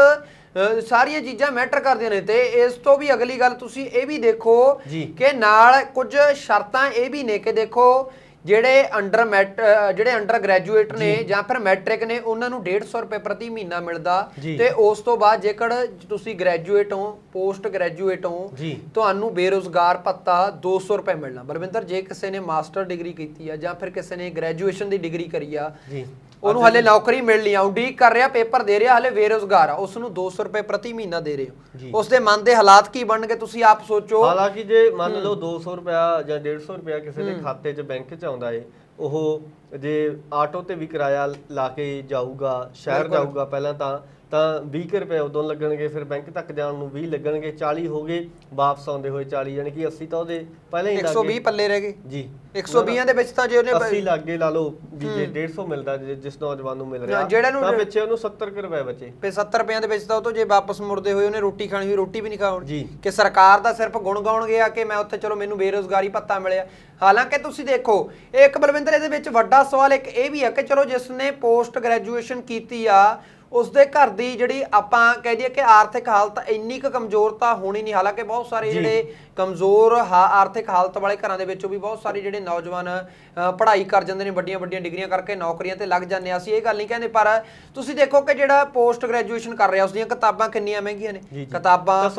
ਸਾਰੀਆਂ ਚੀਜ਼ਾਂ ਮੈਟਰ ਕਰਦੀਆਂ ਨੇ ਤੇ ਇਸ ਤੋਂ ਵੀ ਅਗਲੀ ਗੱਲ ਤੁਸੀਂ ਇਹ ਵੀ ਦੇਖੋ। ਕਿ ਨਾਲ ਕੁਝ ਸ਼ਰਤਾਂ ਇਹ ਵੀ ਨੇ ਕਿ ਦੇਖੋ ਜਿਹੜੇ ਅੰਡਰ ਮੈਟ ਜਿਹੜੇ ਅੰਡਰ ਗ੍ਰੈਜੂਏਟ ਨੇ ਜਾਂ ਫਿਰ ਮੈਟ੍ਰਿਕ ਨੇ ਉਹਨਾਂ ਨੂੰ 150 ਰੁਪਏ ਪ੍ਰਤੀ ਮਹੀਨਾ ਮਿਲਦਾ। ਤੇ ਉਸ ਤੋਂ ਬਾਅਦ ਜੇਕਰ ਤੁਸੀਂ ਗ੍ਰੈਜੂਏਟ ਹੋ ਪੋਸਟ ਗ੍ਰੈਜੂਏਟ ਹੋ। ਤੁਹਾਨੂੰ ਬੇਰੁਜ਼ਗਾਰ ਭੱਤਾ 200 ਰੁਪਏ ਮਿਲਣਾ ਬਲਵਿੰਦਰ ਜੇ ਕਿਸੇ ਨੇ ਮਾਸਟਰ ਡਿਗਰੀ ਕੀਤੀ ਆ ਜਾਂ ਫਿਰ ਕਿਸੇ ਨੇ ਗ੍ਰੈਜੂਏਸ਼ਨ ਦੀ ਡਿਗਰੀ ਕਰੀ ਆ ਜੀ ਉਹਨੂੰ ਹਲੇ ਨੌਕਰੀ ਮਿਲਣੀ ਆ ਉਡੀਕ ਕਰ ਰਿਹਾ ਪੇਪਰ ਦੇ ਰਿਹਾ ਹਲੇ ਬੇਰੁਜ਼ਗਾਰ ਆ ਉਸ ਨੂੰ 200 ਰੁਪਏ ਪ੍ਰਤੀ ਮਹੀਨਾ ਦੇ ਰਹੇ। ਹੋ ਉਸ ਦੇ ਮਨ ਦੇ ਹਾਲਾਤ ਕੀ ਬਣਨਗੇ ਤੁਸੀਂ ਆਪ ਸੋਚੋ ਹਾਲਾਂਕਿ ਜੇ ਮੰਨ ਲਓ 200 ਰੁਪਿਆ ਜਾਂ 150 ਰੁਪਿਆ ਕਿਸੇ ਦੇ ਖਾਤੇ 'ਚ ਬੈਂਕ 'ਚ ਆਉਂਦਾ ਏ ਉਹ ਜੇ ਆਟੋ ਤੇ ਵੀ ਕਿਰਾਇਆ ਲਾ ਕੇ ਜਾਊਗਾ ਸ਼ਹਿਰ। ਜਾਊਗਾ ਪਹਿਲਾਂ ਤਾਂ ਤਾਂ 20 ਕੁ ਰੁਪਏ ਉਦੋਂ ਲੱਗਣਗੇ ਫਿਰ ਬੈਂਕ ਤੱਕ ਜਾਣ ਨੂੰ 20 ਲੱਗਣਗੇ 40 ਹੋ ਗਏ ਵਾਪਸ ਆਉਂਦੇ ਹੋਏ 40 ਯਾਨੀ ਕਿ 80 ਤਾਂ ਉਹਦੇ ਪਹਿਲਾਂ ਹੀ ਲੱਗ 120 ਪੱਲੇ ਰਹਿ ਗਏ। ਜੀ। 120 ਦੇ ਵਿੱਚ ਤਾਂ ਜੇ ਉਹਨੇ 80 ਲੱਗੇ ਲਾ ਲਓ ਵੀ ਜੇ 150 ਮਿਲਦਾ ਜਿਸ ਨੌਜਵਾਨ ਨੂੰ ਮਿਲ ਰਿਹਾ ਜਿਹੜਾ ਨੂੰ- ਤਾਂ ਪਿੱਛੇ ਉਹਨੂੰ 70 ਕੁ ਰੁਪਏ ਬਚੇ। ਪੇ 70 ਰੁਪਈਆਂ ਦੇ ਵਿੱਚ ਤਾਂ ਉਹ ਤੋਂ ਜੇ ਵਾਪਸ ਮੁੜਦੇ ਹੋਏ ਉਹਨੇ ਰੋਟੀ ਖਾਣੀ ਹੋਈ ਰੋਟੀ ਵੀ ਨਹੀਂ ਖਾਉਣ। ਜੀ। ਕਿ ਸਰਕਾਰ ਦਾ ਸਿਰਫ ਗੁਣ ਗਾਉਣ ਗਿਆ ਕਿ ਮੈਂ ਉੱਥੇ ਚਲੋ ਮੈਨੂੰ ਬੇਰੋਜ਼ਗਾਰੀ ਭੱਤਾ ਮਿਲਿਆ। ਹਾਲਾਂਕਿ ਤੁਸੀਂ ਦੇਖੋ ਇੱਕ ਬਲਵਿੰਦਰ ਇਹਦੇ ਵਿੱਚ ਵੱਡਾ ਸਵਾਲ ਇੱਕ ਇਹ ਵੀ ਹੈ ਕਿ ਚਲੋ ਜਿਸ ਨੇ ਪੋਸਟ ਗ੍ਰੈਜੂਏਸ਼ਨ ਕੀਤੀ ਆ ਉਸ ਦੇ ਘਰ ਦੀ ਜਿਹੜੀ ਆਪਾਂ ਕਹਿ ਦਈਏ ਕਿ ਆਰਥਿਕ ਹਾਲਤ ਇੰਨੀ ਕੁ ਕਮਜ਼ੋਰ ਤਾਂ ਹੋਣੀ ਨਹੀਂ ਹਾਲਾਂਕਿ ਬਹੁਤ ਸਾਰੇ। ਜਿਹੜੇ ਕਮਜ਼ੋਰ ਆਰਥਿਕ ਹਾਲਤ ਵਾਲੇ ਘਰਾਂ ਦੇ ਵਿੱਚੋਂ ਵੀ ਬਹੁਤ ਸਾਰੇ ਜਿਹੜੇ ਨੌਜਵਾਨ ਪੜ੍ਹਾਈ ਕਰ ਜਾਂਦੇ ਨੇ ਵੱਡੀਆਂ ਵੱਡੀਆਂ ਡਿਗਰੀਆਂ ਕਰਕੇ ਨੌਕਰੀਆਂ ਤੇ ਲੱਗ ਜਾਂਦੇ ਆ ਅਸੀਂ ਇਹ ਗੱਲ ਨਹੀਂ ਕਹਿੰਦੇ ਪਰ ਤੁਸੀਂ ਦੇਖੋ ਕਿ ਜਿਹੜਾ ਪੋਸਟ ਗ੍ਰੈਜੂਏਸ਼ਨ ਕਰ ਰਿਹਾ ਉਸ ਦੀਆਂ ਕਿਤਾਬਾਂ ਕਿੰਨੀਆਂ ਮਹਿੰਗੀਆਂ ਨੇ। ਕਿਤਾਬਾਂ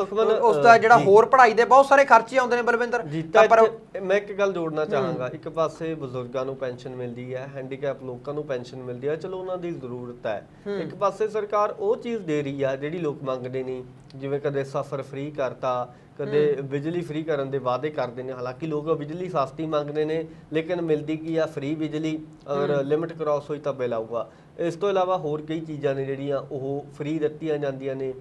ਉਸ ਦਾ ਜਿਹੜਾ। ਹੋਰ ਪੜ੍ਹਾਈ ਦੇ ਬਹੁਤ ਸਾਰੇ ਖਰਚੇ ਆਉਂਦੇ ਨੇ ਬਲਵਿੰਦਰ ਪਰ ਮੈਂ ਇੱਕ ਗੱਲ ਜੋੜਨਾ ਚਾਹਾਂਗਾ ਇੱਕ ਪਾਸੇ ਬਜ਼ੁਰਗਾਂ ਨੂੰ ਪੈਨਸ਼ਨ ਮਿਲਦੀ ਹੈ ਹੈਂਡੀਕੈਪ ਲੋਕਾਂ ਨੂੰ ਪੈਨਸ਼ਨ ਮਿਲਦੀ ਹੈ ਚਲੋ ਉਹਨਾਂ ਦੀ ਜ਼ਰੂਰਤ ਹੈ ਇੱਕ ਪਾਸੇ ਸਰਕਾਰ ਉਹ ਚੀਜ਼ ਦੇ ਰਹੀ ਆ ਜਿਹੜੀ ਲੋਕ ਮੰਗਦੇ ਨਹੀਂ ਜਿਵੇਂ ਕਦੇ ਸਫ਼ਰ ਫ੍ਰੀ ਕਰਤਾ ਕਦੇ ਬਿਜਲੀ ਫ੍ਰੀ ਕਰਨ ਦੇ ਵਾਅਦੇ ਕਰਦੇ ਨੇ ਹਾਲਾਂਕਿ ਲੋਕ ਬਿਜਲੀ ਸਸਤੀ ਮੰਗਦੇ ਨੇ ਲੇਕਿਨ ਮਿਲਦੀ ਕੀ ਆ ਫ੍ਰੀ ਬਿਜਲੀ ਅਗਰ ਲਿਮਿਟ ਕ੍ਰਾਸ ਹੋਈ ਤਾਂ ਬਿੱਲ ਆਊਗਾ। ਇਸ ਤੋਂ ਇਲਾਵਾ ਹੋਰ ਕਈ ਚੀਜ਼ਾਂ ਨੇ ਜਿਹੜੀਆਂ ਉਹ ਫ੍ਰੀ ਦਿੱਤੀਆਂ ਜਾਂਦੀਆਂ ਨੇ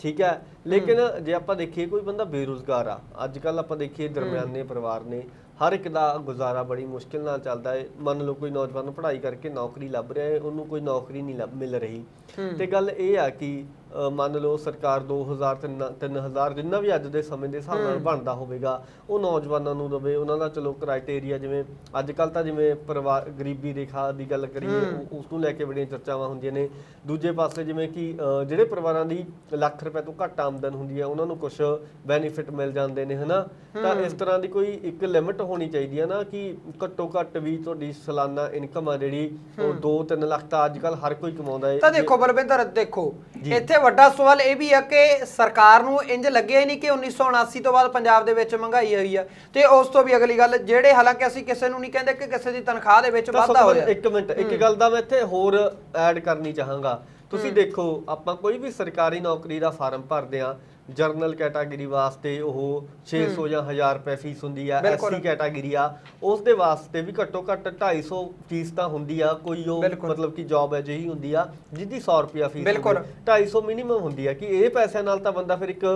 ਠੀਕ ਹੈ। ਲੇਕਿਨ ਜੇ ਆਪਾਂ ਦੇਖੀਏ ਕੋਈ ਬੰਦਾ ਬੇਰੁਜ਼ਗਾਰ ਆ ਅੱਜ ਕੱਲ ਆਪਾਂ ਦੇਖੀਏ ਦਰਮਿਆਨੇ ਪਰਿਵਾਰ ਨੇ ਹਰ ਇੱਕ ਦਾ ਗੁਜ਼ਾਰਾ ਬੜੀ ਮੁਸ਼ਕਿਲ ਨਾਲ ਚੱਲਦਾ ਹੈ। ਮੰਨ ਲਓ ਕੋਈ ਨੌਜਵਾਨ ਪੜ੍ਹਾਈ ਕਰਕੇ ਨੌਕਰੀ ਲੱਭ ਰਿਹਾ ਹੈ ਉਹਨੂੰ ਕੋਈ ਨੌਕਰੀ ਨਹੀਂ ਲੱਭ ਮਿਲ ਰਹੀ। ਤੇ ਗੱਲ ਇਹ ਆ ਕਿ ਮੰਨ ਲਓ ਸਰਕਾਰ 2000 ਤਿੰਨ- 3000 ਜਿੰਨਾ ਵੀ ਅੱਜ ਦੇ ਸਮੇਂ ਦੇ ਹਿਸਾਬ ਨਾਲ ਬਣਦਾ ਹੋਵੇਗਾ ਉਹ ਨੌਜਵਾਨਾਂ ਨੂੰ ਦਵੇ ਉਹਨਾਂ ਦਾ ਚਲੋ ਕ੍ਰਾਈਟੇਰੀਆ ਜਿਵੇਂ ਅੱਜ ਕੱਲ ਤਾਂ ਜਿਵੇਂ ਪਰਿਵਾਰ ਗਰੀਬੀ ਰੇਖਾ ਦੀ ਗੱਲ ਕਰੀਏ ਉਸ ਨੂੰ ਲੈ ਕੇ ਬੜੀਆਂ ਚਰਚਾਵਾਂ ਹੁੰਦੀਆਂ ਨੇ। ਦੂਜੇ ਪਾਸੇ ਜਿਵੇਂ ਕਿ ਜਿਹੜੇ ਪਰਿਵਾਰਾਂ ਦੀ ਲੱਖ ਰੁਪਏ ਤੋਂ ਘੱਟ ਆਮਦਨ ਹੁੰਦੀ ਹੈ ਉਹਨਾਂ ਨੂੰ ਕੁਝ ਬੈਨੀਫਿਟ ਮਿਲ ਜਾਂਦੇ ਨੇ ਹਨਾ? ਤਾਂ ਇਸ ਤਰ੍ਹਾਂ ਦੀ ਕੋਈ ਇੱਕ ਲਿਮਿਟ ਹੋਣੀ ਚਾਹੀਦੀ ਹੈ ਨਾ ਕਿ ਘੱਟੋ ਘੱਟ ਵੀ ਤੁਹਾਡੀ ਸਾਲਾਨਾ ਇਨਕਮ ਆ ਜਿਹੜੀ ਉਹ 2-3 ਲੱਖ ਤਾਂ ਅੱਜ ਕੱਲ ਹਰ ਕੋਈ ਕਮਾਉਂਦਾ ਹੈ। ਤਾਂ ਦੇਖੋ ਬਲਵਿੰਦਰ ਦੇਖੋ ਇੱਥੇ ਵੱਡਾ ਸਵਾਲ ਇਹ ਵੀ ਆ ਕਿ ਸਰਕਾਰ ਨੂੰ ਇੰਜ ਲੱਗਿਆ ਹੀ ਨਹੀਂ ਕਿ 1979 ਤੋਂ ਬਾਅਦ ਪੰਜਾਬ ਦੇ ਵਿੱਚ ਮਹਿੰਗਾਈ ਹੋਈ ਆ। ਤੇ ਉਸ ਤੋਂ ਵੀ ਅਗਲੀ ਗੱਲ ਜਿਹੜੇ ਹਾਲਾਂਕਿ ਅਸੀਂ ਕਿਸੇ ਨੂੰ ਨਹੀਂ ਕਹਿੰਦੇ ਕਿ ਕਿਸੇ ਦੀ ਤਨਖਾਹ ਦੇ ਵਿੱਚ ਵਾਧਾ ਹੋਇਆ। ਇੱਕ ਮਿੰਟ ਇੱਕ ਗੱਲ ਦਾ ਮੈਂ ਇੱਥੇ ਹੋਰ ਐਡ ਕਰਨੀ ਚਾਹਾਂਗਾ। ਤੁਸੀਂ ਦੇਖੋ ਆਪਾਂ ਕੋਈ ਵੀ ਸਰਕਾਰੀ ਨੌਕਰੀ ਦਾ ਫਾਰਮ ਭਰਦੇ ਆ ਜਰਨਲ ਕੈਟਾਗਰੀ ਵਾਸਤੇ ਉਹ 600 ਜਾਂ 1000 ਰੁਪਏ ਫੀਸ ਹੁੰਦੀ ਆ ਬਿਲਕੁਲ। ਐਸਸੀ ਕੈਟਾਗਰੀ ਆ ਉਸ ਦੇ ਵਾਸਤੇ ਵੀ ਘੱਟੋ ਘੱਟ 250 ਫੀਸ ਤਾਂ ਹੁੰਦੀ ਆ ਕੋਈ ਉਹ ਬਿਲਕੁਲ। ਮਤਲਬ ਕਿ ਜੌਬ ਹੈ ਜਿਹੀ ਹੁੰਦੀ ਆ ਜਿਹਦੀ 100 ਰੁਪਿਆ ਫੀਸ ਬਿਲਕੁਲ। 250 ਮਿਨੀਮਮ ਹੁੰਦੀ ਆ ਕਿ ਇਹ ਪੈਸਿਆਂ ਨਾਲ ਤਾਂ ਬੰਦਾ ਫਿਰ ਇੱਕ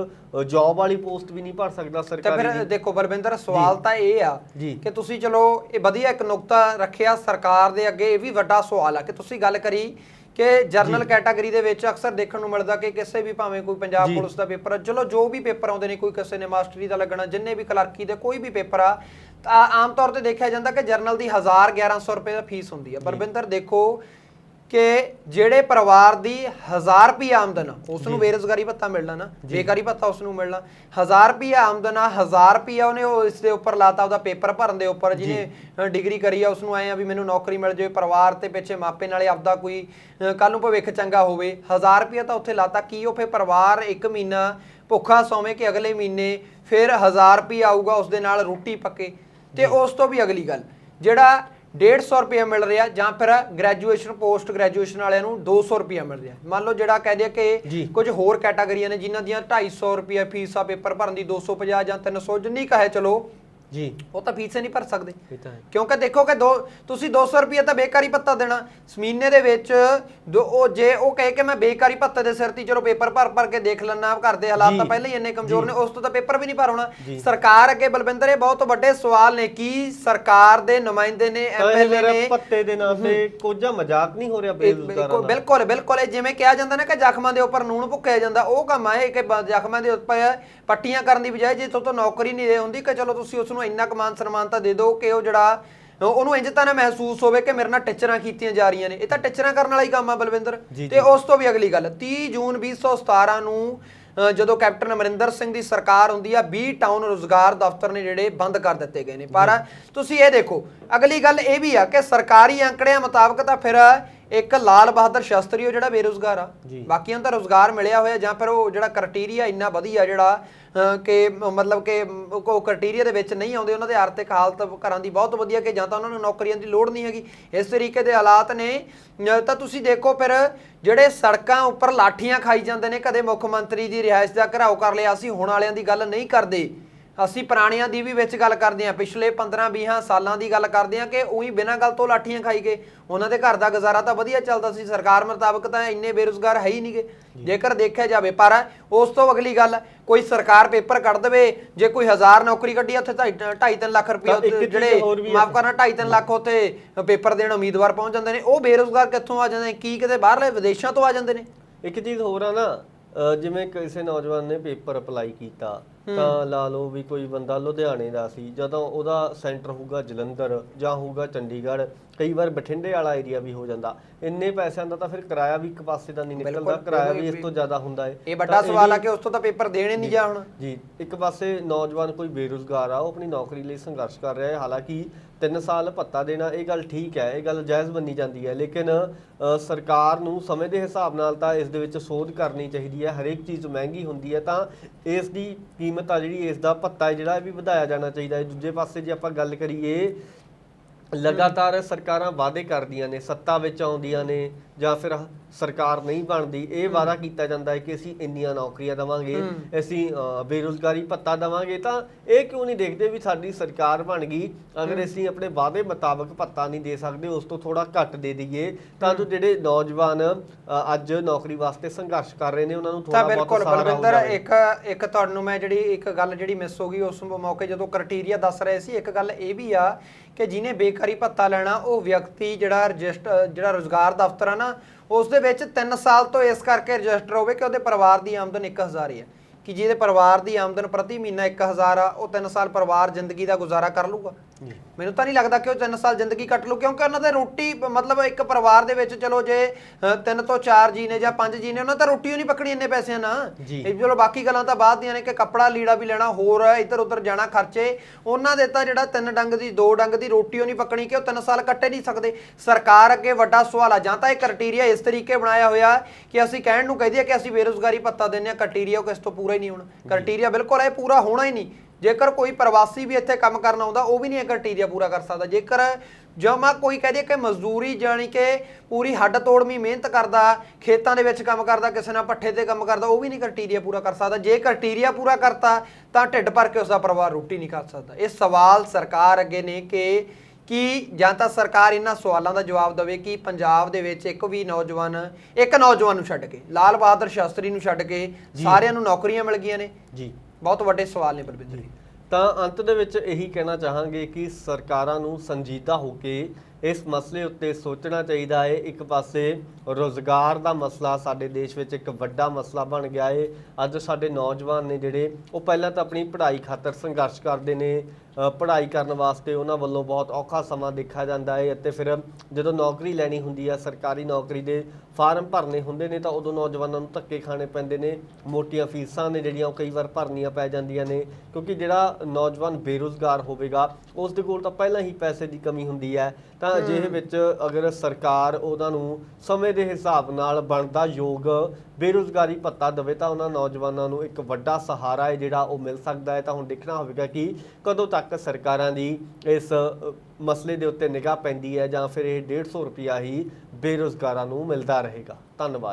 ਜੌਬ ਵਾਲੀ ਪੋਸਟ ਵੀ ਨਹੀਂ ਭਰ ਸਕਦਾ ਤੇ ਸਰਕਾਰੀ ਫਿਰ ਦੀ ਦੇਖੋ ਬਲਵਿੰਦਰ ਸਵਾਲ ਤਾਂ ਇਹ ਆ ਜੀ। ਕਿ ਤੁਸੀਂ ਚਲੋ ਇਹ ਵਧੀਆ ਇੱਕ ਨੁਕਤਾ ਰੱਖਿਆ ਸਰਕਾਰ ਦੇ ਅੱਗੇ ਇਹ ਵੀ ਵੱਡਾ ਸਵਾਲ ਆ ਕਿ ਤੁਸੀਂ ਗੱਲ ਕਰੀ ਕਿ ਜਰਨਲ ਕੈਟਾਗਰੀ ਦੇ ਵਿੱਚ ਅਕਸਰ ਦੇਖਣ ਨੂੰ ਮਿਲਦਾ ਕਿ ਕਿਸੇ ਵੀ ਭਾਵੇਂ ਕੋਈ ਪੰਜਾਬ। ਪੁਲਿਸ ਦਾ ਪੇਪਰ ਆ ਚਲੋ ਜੋ ਵੀ ਪੇਪਰ ਆਉਂਦੇ ਨੇ ਕੋਈ ਕਿਸੇ ਨੇ ਮਾਸਟਰੀ ਦਾ ਲੱਗਣਾ ਜਿੰਨੇ ਵੀ ਕਲਰਕੀ ਦੇ ਕੋਈ ਵੀ ਪੇਪਰ ਆ ਤਾਂ ਆਮ ਤੌਰ ਤੇ ਦੇਖਿਆ ਜਾਂਦਾ ਕਿ ਜਰਨਲ ਦੀ 1000 1100 ਰੁਪਏ ਦਾ ਫੀਸ ਹੁੰਦੀ ਆ। ਬਲਵਿੰਦਰ ਦੇਖੋ ਕਿ ਜਿਹੜੇ ਪਰਿਵਾਰ ਦੀ 1000 ਰੁਪਏ ਆਮਦਨ ਉਸ ਨੂੰ ਬੇਰੁਜ਼ਗਾਰੀ ਭੱਤਾ ਮਿਲਣਾ ਨਾ ਬੇਕਾਰੀ ਭੱਤਾ ਉਸ ਨੂੰ ਮਿਲਣਾ। 1000 ਰੁਪਏ ਆਮਦਨ ਆ 1000 ਰੁਪਏ ਉਹਨੇ ਉਹ ਇਸ ਦੇ ਉੱਪਰ ਲਾਤਾ ਉਹਦਾ ਪੇਪਰ ਭਰਨ ਦੇ ਉੱਪਰ ਜਿਹਨੇ ਡਿਗਰੀ ਕਰੀ ਆ ਉਸ ਨੂੰ ਆਏ ਆ ਵੀ ਮੈਨੂੰ ਨੌਕਰੀ ਮਿਲ ਜਾਵੇ ਪਰਿਵਾਰ ਤੇ ਪਿੱਛੇ ਮਾਪੇ ਨਾਲੇ ਆਪਦਾ ਕੋਈ ਕੱਲ ਨੂੰ ਭਵਿੱਖ ਚੰਗਾ ਹੋਵੇ। 1000 ਰੁਪਏ ਤਾਂ ਉੱਥੇ ਲਾਤਾ ਕੀ ਉਹ ਫੇ ਪਰਿਵਾਰ ਇੱਕ ਮਹੀਨਾ ਭੁੱਖਾ ਸੌਵੇਂ ਕਿ ਅਗਲੇ ਮਹੀਨੇ ਫਿਰ 1000 ਰੁਪਏ ਆਊਗਾ ਉਸ ਦੇ ਨਾਲ ਰੋਟੀ ਪੱਕੇ। ਤੇ ਉਸ ਤੋਂ ਵੀ ਅਗਲੀ ਗੱਲ ਜਿਹੜਾ 150 ਰੁਪਏ ਮਿਲ ਰਿਹਾ ਜਾਂ ਫਿਰ ਗ੍ਰੈਜੂਏਸ਼ਨ ਪੋਸਟ ਗ੍ਰੈਜੂਏਸ਼ਨ ਵਾਲਿਆਂ ਨੂੰ 200 ਰੁਪਏ ਮਿਲ ਰਿਹਾ ਮੰਨ ਲਓ ਜਿਹੜਾ ਕਹਿ ਦਿਆ। ਕਿ ਕੁਝ ਹੋਰ ਕੈਟਾਗਰੀਆਂ ਨੇ ਜਿਨ੍ਹਾਂ ਦੀਆਂ 250 ਰੁਪਏ ਫੀਸ ਆ ਪੇਪਰ ਭਰਨ ਦੀ 250 ਜਾਂ 300 ਜਿੰਨੀ ਕਹੇ ਚਲੋ ਜੀ। ਉਹ ਤਾਂ ਫੀਸ ਨਹੀਂ ਭਰ ਸਕਦੇ। ਇਹ ਤਾਂ ਹੈ। ਕਿਉਂਕਿ ਦੇਖੋ ਕਿ ਦੋ ਤੁਸੀਂ 200 ਰੁਪਏ ਤਾਂ ਬੇਕਾਰੀ ਭੱਤਾ ਦੇਣਾ। ਮਹੀਨੇ ਦੇ ਵਿੱਚ ਦੋ ਉਹ ਜੇ ਉਹ ਕਹੇ ਕਿ ਮੈਂ ਬੇਕਾਰੀ ਭੱਤੇ ਦੇ ਸਿਰ ਤੇ ਚਲੋ ਪੇਪਰ ਭਰ ਭਰ ਕੇ ਦੇਖ ਲੈਣਾ ਘਰ ਦੇ ਹਾਲਾਤ ਤਾਂ। ਪਹਿਲਾਂ ਹੀ ਇੰਨੇ ਕਮਜ਼ੋਰ ਨੇ ਉਸ ਤੋਂ ਤਾਂ ਪੇਪਰ ਵੀ ਨਹੀਂ ਭਰ ਹੋਣਾ। ਜੀ। ਸਰਕਾਰ ਅੱਗੇ ਬਲਵਿੰਦਰ ਇਹ ਬਹੁਤ ਵੱਡੇ ਸਵਾਲ ਨੇ ਕੀ ਸਰਕਾਰ ਦੇ ਨੁਮਾਇੰਦੇ ਨੇ ਤਾਂ ਇਹ ਐਮਐਲਏ ਮੇਰੇ ਨੇ ਪੱਤੇ ਦੇ ਨਾਂ ਤੇ ਕੋਝਾ ਮਜ਼ਾਕ ਨਹੀਂ ਹੋ ਰਿਹਾ ਇਹ ਬੇਰੁਜ਼ਗਾਰਾਂ ਬਿਲਕੁਲ ਦਾ ਬਿਲਕੁਲ ਬਿਲਕੁਲ ਇਹ ਜਿਵੇਂ ਕਿਹਾ ਜਾਂਦਾ ਨਾ ਕਿ ਜ਼ਖਮਾਂ ਦੇ ਉੱਪਰ ਨੂਣ ਭੁੱਕਿਆ ਜਾਂਦਾ ਉਹ ਕੰਮ ਆ ਇਹ ਕਿ ਬ- ਜ਼ਖਮਾਂ ਦੇ ਉੱਪਰ ਪੱਟੀਆਂ ਕਰਨ ਦੀ ਬਜਾਏ ਜੇ ਤੋਂ ਨੌਕਰੀ ਨਹੀਂ ਦੇ ਹੁੰਦੀ ਕਿ ਚਲੋ ਤੁਸੀਂ ਉਸ ਨੂੰ ਇੰਨਾ ਕੁ ਮਾਨ ਸਨਮਾਨ ਤਾਂ ਦੇ ਦਿਓ ਕਿ ਉਹ ਜਿਹੜਾ ਉਹਨੂੰ ਇੰਜ ਤਾਂ ਨਾ ਮਹਿਸੂਸ ਹੋਵੇ ਕਿ ਮੇਰੇ ਨਾਲ ਟਿਚਰਾਂ ਕੀਤੀਆਂ ਜਾ ਰਹੀਆਂ ਨੇ। ਇਹ ਤਾਂ ਟਿਚਰਾਂ ਕਰਨ ਵਾਲਾ ਹੀ ਕੰਮ ਆ ਬਲਵਿੰਦਰ। ਤੇ ਉਸ ਤੋਂ ਵੀ ਅਗਲੀ ਗੱਲ 30 ਜੂਨ 2017 ਨੂੰ ਜਦੋਂ ਕੈਪਟਨ ਅਮਰਿੰਦਰ ਸਿੰਘ ਦੀ ਸਰਕਾਰ ਹੁੰਦੀ ਆ 20 ਟਾਊਨ ਰੋਜ਼ਗਾਰ ਦਫ਼ਤਰ ਨੇ ਜਿਹੜੇ ਬੰਦ ਕਰ ਦਿੱਤੇ ਗਏ ਨੇ। ਪਰ ਤੁਸੀਂ ਇਹ ਦੇਖੋ ਅਗਲੀ ਗੱਲ ਇਹ ਵੀ ਆ ਕਿ ਸਰਕਾਰੀ ਅੰਕੜਿਆਂ ਮੁਤਾਬਕ ਤਾਂ ਫਿਰ ਇੱਕ ਲਾਲ ਬਹਾਦਰ ਸ਼ਾਸਤਰੀ ਉਹ ਜਿਹੜਾ ਬੇਰੁਜ਼ਗਾਰ ਆ। ਬਾਕੀਆਂ ਨੂੰ ਤਾਂ ਰੋਜ਼ਗਾਰ ਮਿਲਿਆ ਹੋਇਆ ਜਾਂ ਫਿਰ ਉਹ ਜਿਹੜਾ ਕ੍ਰਾਈਟੇਰੀਆ ਇੰਨਾ ਵਧੀਆ ਜਿਹੜਾ ਕਿ ਮਤਲਬ ਕਿ ਉਹ ਕ੍ਰਾਈਟੇਰੀਆ ਦੇ ਵਿੱਚ ਨਹੀਂ ਆਉਂਦੇ ਉਹਨਾਂ ਦੇ ਆਰਥਿਕ ਹਾਲਤ ਘਰਾਂ ਦੀ ਬਹੁਤ ਵਧੀਆ ਕਿ ਜਾਂ ਤਾਂ ਉਹਨਾਂ ਨੂੰ ਨੌਕਰੀਆਂ ਦੀ ਲੋੜ ਨਹੀਂ ਹੈਗੀ। ਇਸ ਤਰੀਕੇ ਦੇ ਹਾਲਾਤ ਨੇ। ਤਾਂ ਤੁਸੀਂ ਦੇਖੋ ਫਿਰ ਜਿਹੜੇ ਸੜਕਾਂ ਉੱਪਰ ਲਾਠੀਆਂ ਖਾਈ ਜਾਂਦੇ ਨੇ ਕਦੇ ਮੁੱਖ ਮੰਤਰੀ ਦੀ ਰਿਹਾਇਸ਼ ਦਾ ਘਰਾਓ ਕਰ ਲਿਆ ਅਸੀਂ ਹੁਣ ਵਾਲਿਆਂ ਦੀ ਗੱਲ ਨਹੀਂ ਕਰਦੇ। ਅਸੀਂ ਪੁਰਾਣਿਆਂ ਦੀ ਵੀ ਵਿੱਚ ਗੱਲ ਕਰਦੇ ਹਾਂ। ਪਿਛਲੇ 15-20 ਸਾਲਾਂ ਦੀ ਗੱਲ ਕਰਦੇ ਹਾਂ ਕਿ ਉਹੀ ਬਿਨਾਂ ਗੱਲ ਤੋਂ ਲਾਠੀਆਂ ਖਾਈ ਗਏ। ਉਹਨਾਂ ਦੇ ਘਰ ਦਾ ਗੁਜ਼ਾਰਾ ਤਾਂ ਵਧੀਆ ਚੱਲਦਾ ਸੀ। ਸਰਕਾਰ ਮੁਤਾਬਕ ਤਾਂ ਇੰਨੇ ਬੇਰੁਜ਼ਗਾਰ ਹੈ ਹੀ ਨਹੀਂਗੇ ਜੇਕਰ ਦੇਖਿਆ ਜਾਵੇ ਪਰ ਉਸ ਤੋਂ ਅਗਲੀ ਗੱਲ ਕੋਈ ਸਰਕਾਰ ਪੇਪਰ ਕੱਢ ਦੇਵੇ ਜੇ ਕੋਈ ਹਜ਼ਾਰ ਨੌਕਰੀ ਕੱਢੀ ਆ, ਉੱਥੇ 2.5 ਲੱਖ ਰੁਪਏ ਜਿਹੜੇ। ਮਾਫ ਕਰਨਾ 2.5 ਲੱਖ ਉੱਥੇ ਪੇਪਰ ਦੇਣ ਉਮੀਦਵਾਰ ਪਹੁੰਚ ਜਾਂਦੇ ਨੇ। ਉਹ ਬੇਰੁਜ਼ਗਾਰ ਕਿੱਥੋਂ ਆ ਜਾਂਦੇ ਨੇ? ਕੀ ਕਿਤੇ ਬਾਹਰਲੇ ਵਿਦੇਸ਼ਾਂ ਤੋਂ ਆ ਜਾਂਦੇ ਨੇ? ਇੱਕ ਚੀਜ਼ ਹੋਰ ਆ ਨਾ ਜਿਵੇਂ ਕਿਸੇ ਨੌਜਵਾਨ ਨੇ ਪੇਪਰ ਅਪਲਾਈ ਕੀਤਾ ਤਾਂ ਲਾ ਲਓ ਵੀ ਕੋਈ ਬੰਦਾ ਲੁਧਿਆਣੇ ਦਾ ਸੀ ਜਦੋਂ ਉਹਦਾ ਸੈਂਟਰ ਹੋਊਗਾ ਜਲੰਧਰ ਜਾਂ ਹੋਊਗਾ ਚੰਡੀਗੜ੍ਹ ਕਈ ਵਾਰ ਬਠਿੰਡੇ ਵਾਲਾ ਏਰੀਆ ਵੀ ਹੋ ਜਾਂਦਾ। ਇੰਨੇ ਪੈਸਿਆਂ ਦਾ ਤਾਂ ਫਿਰ ਕਿਰਾਇਆ ਵੀ ਇੱਕ ਪਾਸੇ ਦਾ ਨਹੀਂ ਨਿਕਲਦਾ ਕਿਰਾਇਆ ਵੀ ਇਸ ਤੋਂ ਜ਼ਿਆਦਾ ਹੁੰਦਾ ਹੈ ਇਹ ਵੱਡਾ ਸਵਾਲ ਆ ਕਿ ਉਸ ਤੋਂ ਤਾਂ ਪੇਪਰ ਦੇਣੇ ਨਹੀਂ ਜਾ ਹੁਣ। ਜੀ ਇੱਕ ਪਾਸੇ ਨੌਜਵਾਨ ਕੋਈ ਬੇਰੁਜ਼ਗਾਰ ਆ ਉਹ ਆਪਣੀ ਨੌਕਰੀ ਲਈ ਸੰਘਰਸ਼ ਕਰ ਰਿਹਾ ਹੈ। ਹਾਲਾਂਕਿ 3 ਸਾਲ ਭੱਤਾ ਦੇਣਾ ਇਹ ਗੱਲ ਠੀਕ ਹੈ ਇਹ ਗੱਲ ਜਾਇਜ਼ ਮੰਨੀ ਜਾਂਦੀ ਹੈ। ਲੇਕਿਨ ਸਰਕਾਰ ਨੂੰ ਸਮੇਂ ਦੇ ਹਿਸਾਬ ਨਾਲ ਤਾਂ ਇਸ ਦੇ ਵਿੱਚ ਸੋਧ ਕਰਨੀ ਚਾਹੀਦੀ ਹੈ। ਹਰੇਕ ਚੀਜ਼ ਮਹਿੰਗੀ ਹੁੰਦੀ ਹੈ ਤਾਂ ਇਸ ਦੀ ਕੀਮਤ ਆ ਜਿਹੜੀ ਇਸ ਦਾ ਭੱਤਾ ਜਿਹੜਾ ਇਹ ਵੀ ਵਧਾਇਆ ਜਾਣਾ ਚਾਹੀਦਾ ਹੈ। ਦੂਜੇ ਪਾਸੇ ਜੇ ਆਪਾਂ ਗੱਲ ਕਰੀਏ ਲਗਾਤਾਰ ਸਰਕਾਰਾਂ ਵਾਅਦੇ ਕਰਦੀਆਂ ਨੇ ਸੱਤਾ ਵਿੱਚ ਆਉਂਦੀਆਂ ਨੇ ਜਾਂ ਫਿਰ ਸਰਕਾਰ ਨਹੀਂ ਬਣਦੀ ਇਹ ਵਾਅਦਾ ਕੀਤਾ ਜਾਂਦਾ ਹੈ ਕਿ ਅਸੀਂ ਇੰਨੀਆਂ ਨੌਕਰੀਆਂ ਦੇਵਾਂਗੇ ਅਸੀਂ ਬੇਰੁਜ਼ਗਾਰੀ ਭੱਤਾ ਦੇਵਾਂਗੇ ਤਾਂ ਇਹ ਕਿਉਂ ਨਹੀਂ ਦੇਖਦੇ ਵੀ ਸਾਡੀ ਸਰਕਾਰ ਬਣ ਗਈ? ਅਗਰ ਅਸੀਂ ਆਪਣੇ ਵਾਅਦੇ ਮੁਤਾਬਕ ਭੱਤਾ ਨਹੀਂ ਦੇ ਸਕਦੇ ਉਸ ਤੋਂ ਥੋੜਾ ਘੱਟ ਦੇ ਦਈਏ ਤਾਂ ਜੋ ਜਿਹੜੇ ਨੌਜਵਾਨ ਅੱਜ ਨੌਕਰੀ ਵਾਸਤੇ ਸੰਘਰਸ਼ ਕਰ ਰਹੇ ਨੇ ਉਹਨਾਂ ਨੂੰ ਥੋੜਾ ਬਹੁਤ ਬਿਲਕੁਲ ਬਲਵਿੰਦਰ ਇੱਕ ਇੱਕ ਤੁਹਾਨੂੰ ਮੈਂ ਜਿਹੜੀ ਇੱਕ ਗੱਲ ਜਿਹੜੀ ਮਿਸ ਹੋ ਗਈ ਉਸ ਮੌਕੇ ਜਦੋਂ ਕ੍ਰਾਈਟੇਰੀਆ ਦੱਸ ਰਹੇ ਸੀ ਇੱਕ ਗੱਲ ਇਹ ਵੀ ਆ ਕਿ ਜਿਹਨੇ ਬੇਕਾਰੀ ਭੱਤਾ ਲੈਣਾ, ਉਹ ਵਿਅਕਤੀ ਜਿਹੜਾ ਰਜਿਸਟਰ ਜਿਹੜਾ ਰੋਜ਼ਗਾਰ ਦਫ਼ਤਰ ਆ ਨਾ ਉਸ ਦੇ ਵਿੱਚ 3 ਸਾਲ ਤੋਂ ਇਸ ਕਰਕੇ ਰਜਿਸਟਰ ਹੋਵੇ ਕਿ ਉਹਦੇ ਪਰਿਵਾਰ ਦੀ ਆਮਦਨ 1000 ਹੀ ਹੈ ਕਿ ਜਿਹਦੇ ਪਰਿਵਾਰ ਦੀ ਆਮਦਨ ਪ੍ਰਤੀ ਮਹੀਨਾ 1000 ਆ, ਉਹ 3 ਸਾਲ ਪਰਿਵਾਰ ਜ਼ਿੰਦਗੀ ਦਾ ਗੁਜ਼ਾਰਾ ਕਰ ਲੂਗਾ ਮੈਨੂੰ ਤਾਂ ਨਹੀਂ ਲੱਗਦਾ ਕਿ ਉਹ 3 ਸਾਲ ਜ਼ਿੰਦਗੀ ਕੱਟ ਲੂ ਕਿਉਂਕਿ ਉਹਨਾਂ ਦੇ ਰੋਟੀ ਮਤਲਬ ਇੱਕ ਪਰਿਵਾਰ ਦੇ ਵਿੱਚ ਚਲੋ ਜੇ 3 ਤੋਂ 4 ਜੀ ਨੇ ਜਾਂ 5 ਜੀ ਨੇ ਉਹਨਾਂ ਤਾਂ ਰੋਟੀ ਓ ਨਹੀਂ ਪਕੜੀ ਇੰਨੇ ਪੈਸਿਆਂ ਨਾਲ। ਜੀ। ਇਹ ਚਲੋ ਬਾਕੀ ਗੱਲਾਂ ਤਾਂ ਬਾਅਦ ਦੀਆਂ ਨੇ ਕਿ ਕੱਪੜਾ ਲੀੜਾ ਵੀ ਲੈਣਾ ਹੋਰ ਇੱਧਰ ਉੱਧਰ ਜਾਣਾ ਖਰਚੇ। ਉਹਨਾਂ ਦੇ ਤਾਂ ਜਿਹੜਾ ਤਿੰਨ ਡੰਗ ਦੀ ਦੋ ਡੰਗ ਦੀ ਰੋਟੀ ਓ ਨਹੀਂ ਪਕਣੀ ਕਿ ਉਹ 3 ਸਾਲ ਕੱਟੇ ਨਹੀਂ ਸਕਦੇ। ਸਰਕਾਰ ਅੱਗੇ ਵੱਡਾ ਸਵਾਲ ਆ ਜਾਂ ਤਾਂ ਇਹ ਕ੍ਰਾਈਟੇਰੀਆ ਇਸ ਤਰੀਕੇ ਬਣਾਇਆ ਹੋਇਆ ਕਿ ਅਸੀਂ ਕਹਿਣ ਨੂੰ ਕਹਦੇ ਕਿ ਅਸੀਂ ਬੇਰੋਜ਼ਗਾਰੀ ਭੱਤਾ ਦਿੰਦੇ ਆ ਕ੍ਰਾਈਟੇਰੀਆ ਉਹ ਕਿਸ ਤੋਂ ਪੂਰਾ ਹੀ ਨਹੀਂ ਹੋਣਾ। ਕ੍ਰਾਈਟੇਰੀਆ ਬਿਲਕੁਲ ਇਹ ਪੂਰਾ ਹੋਣਾ ਹੀ ਨਹੀਂ। ਜੇਕਰ ਕੋਈ ਪ੍ਰਵਾਸੀ ਵੀ ਇੱਥੇ ਕੰਮ ਕਰਨ ਆਉਂਦਾ ਉਹ ਵੀ ਨਹੀਂ ਇਹ ਕ੍ਰਾਈਟੇਰੀਆ ਪੂਰਾ ਕਰ ਸਕਦਾ। ਜੇਕਰ ਜਮਾ ਕੋਈ ਕਹਦੇ ਕਿ ਮਜ਼ਦੂਰੀ ਜਾਣੀ ਕਿ ਪੂਰੀ ਹੱਡ ਤੋੜਵੀਂ ਮਿਹਨਤ ਕਰਦਾ ਖੇਤਾਂ ਦੇ ਵਿੱਚ ਕੰਮ ਕਰਦਾ ਕਿਸੇ ਨਾਲ ਪੱਠੇ ਤੇ ਕੰਮ ਕਰਦਾ ਉਹ ਵੀ ਨਹੀਂ ਕ੍ਰਾਈਟੇਰੀਆ ਪੂਰਾ ਕਰ ਸਕਦਾ। ਜੇ ਕ੍ਰਾਈਟੇਰੀਆ ਪੂਰਾ ਕਰਤਾ ਤਾਂ ਢਿੱਡ ਭਰ ਕੇ ਉਸਦਾ ਪਰਿਵਾਰ ਰੋਟੀ ਨਹੀਂ ਖਾ ਸਕਦਾ। ਇਹ ਸਵਾਲ ਸਰਕਾਰ ਅੱਗੇ ਨੇ ਕਿ ਕਿ ਜਾਂ ਤਾਂ ਸਰਕਾਰ ਇਹਨਾਂ ਸਵਾਲਾਂ ਦਾ ਜਵਾਬ ਦੇਵੇ ਕਿ ਪੰਜਾਬ ਦੇ ਵਿੱਚ ਇੱਕ ਵੀ ਨੌਜਵਾਨ ਇੱਕ ਨੌਜਵਾਨ ਨੂੰ ਛੱਡ ਕੇ ਲਾਲ ਬਹਾਦਰ ਸ਼ਾਸਤਰੀ ਨੂੰ ਛੱਡ ਕੇ ਸਾਰਿਆਂ ਨੂੰ ਨੌਕਰੀਆਂ ਮਿਲ ਗਈਆਂ ਨੇ? ਜੀ। ਬਹੁਤ ਵੱਡੇ ਸਵਾਲ ਨੇ ਬਲਵਿੰਦਰ ਜੀ। ਤਾਂ ਅੰਤ ਦੇ ਵਿੱਚ ਇਹੀ ਕਹਿਣਾ ਚਾਹਾਂਗੇ ਕਿ ਸਰਕਾਰਾਂ ਨੂੰ ਸੰਜੀਦਾ ਹੋ ਕੇ ਇਸ ਮਸਲੇ ਉੱਤੇ ਸੋਚਣਾ ਚਾਹੀਦਾ ਹੈ। ਇੱਕ ਪਾਸੇ ਰੋਜ਼ਗਾਰ ਦਾ ਮਸਲਾ ਸਾਡੇ ਦੇਸ਼ ਵਿੱਚ ਇੱਕ ਵੱਡਾ ਮਸਲਾ ਬਣ ਗਿਆ ਹੈ। ਅੱਜ ਸਾਡੇ ਨੌਜਵਾਨ ਨੇ ਜਿਹੜੇ, ਉਹ ਪਹਿਲਾਂ ਤਾਂ ਆਪਣੀ ਪੜ੍ਹਾਈ ਖਾਤਰ ਸੰਘਰਸ਼ ਕਰਦੇ ਨੇ ਪੜ੍ਹਾਈ ਕਰਨ ਵਾਸਤੇ ਉਹਨਾਂ ਵੱਲੋਂ ਬਹੁਤ ਔਖਾ ਸਮਾਂ ਦੇਖਿਆ ਜਾਂਦਾ ਹੈ ਅਤੇ ਫਿਰ ਜਦੋਂ ਨੌਕਰੀ ਲੈਣੀ ਹੁੰਦੀ ਹੈ ਸਰਕਾਰੀ ਨੌਕਰੀ ਦੇ ਫਾਰਮ ਭਰਨੇ ਹੁੰਦੇ ਨੇ ਤਾਂ ਉਦੋਂ ਨੌਜਵਾਨਾਂ ਨੂੰ ਧੱਕੇ ਖਾਣੇ ਪੈਂਦੇ ਨੇ ਮੋਟੀਆਂ ਫੀਸਾਂ ਨੇ ਜਿਹੜੀਆਂ ਉਹ ਕਈ ਵਾਰ ਭਰਨੀਆਂ ਪੈ ਜਾਂਦੀਆਂ ਨੇ ਕਿਉਂਕਿ ਜਿਹੜਾ ਨੌਜਵਾਨ ਬੇਰੁਜ਼ਗਾਰ ਹੋਵੇਗਾ ਉਸ ਦੇ ਕੋਲ ਤਾਂ ਪਹਿਲਾਂ ਹੀ ਪੈਸੇ ਦੀ ਕਮੀ ਹੁੰਦੀ ਹੈ ਤਾਂ ਅਜਿਹੇ ਵਿੱਚ ਅਗਰ ਸਰਕਾਰ ਉਹਨਾਂ ਨੂੰ ਸਮੇਂ ਦੇ ਹਿਸਾਬ ਨਾਲ ਬਣਦਾ ਯੋਗ ਬੇਰੁਜ਼ਗਾਰੀ ਭੱਤਾ ਦੇਵੇ ਤਾਂ ਉਹਨਾਂ ਨੌਜਵਾਨਾਂ ਨੂੰ ਇੱਕ ਵੱਡਾ ਸਹਾਰਾ ਹੈ ਜਿਹੜਾ ਉਹ ਮਿਲ ਸਕਦਾ ਹੈ। ਤਾਂ ਹੁਣ ਦੇਖਣਾ ਹੋਵੇਗਾ ਕਿ ਕਦੋਂ ਤੱਕ ਸਰਕਾਰਾਂ ਦੀ ਇਸ ਮਸਲੇ ਦੇ ਉੱਤੇ ਨਿਗਾਹ ਪੈਂਦੀ ਹੈ ਜਾਂ ਫਿਰ ਇਹ 150 ਰੁਪਿਆ ਹੀ ਬੇਰੁਜ਼ਗਾਰਾਂ ਨੂੰ ਮਿਲਦਾ ਰਹੇਗਾ। ਧੰਨਵਾਦ।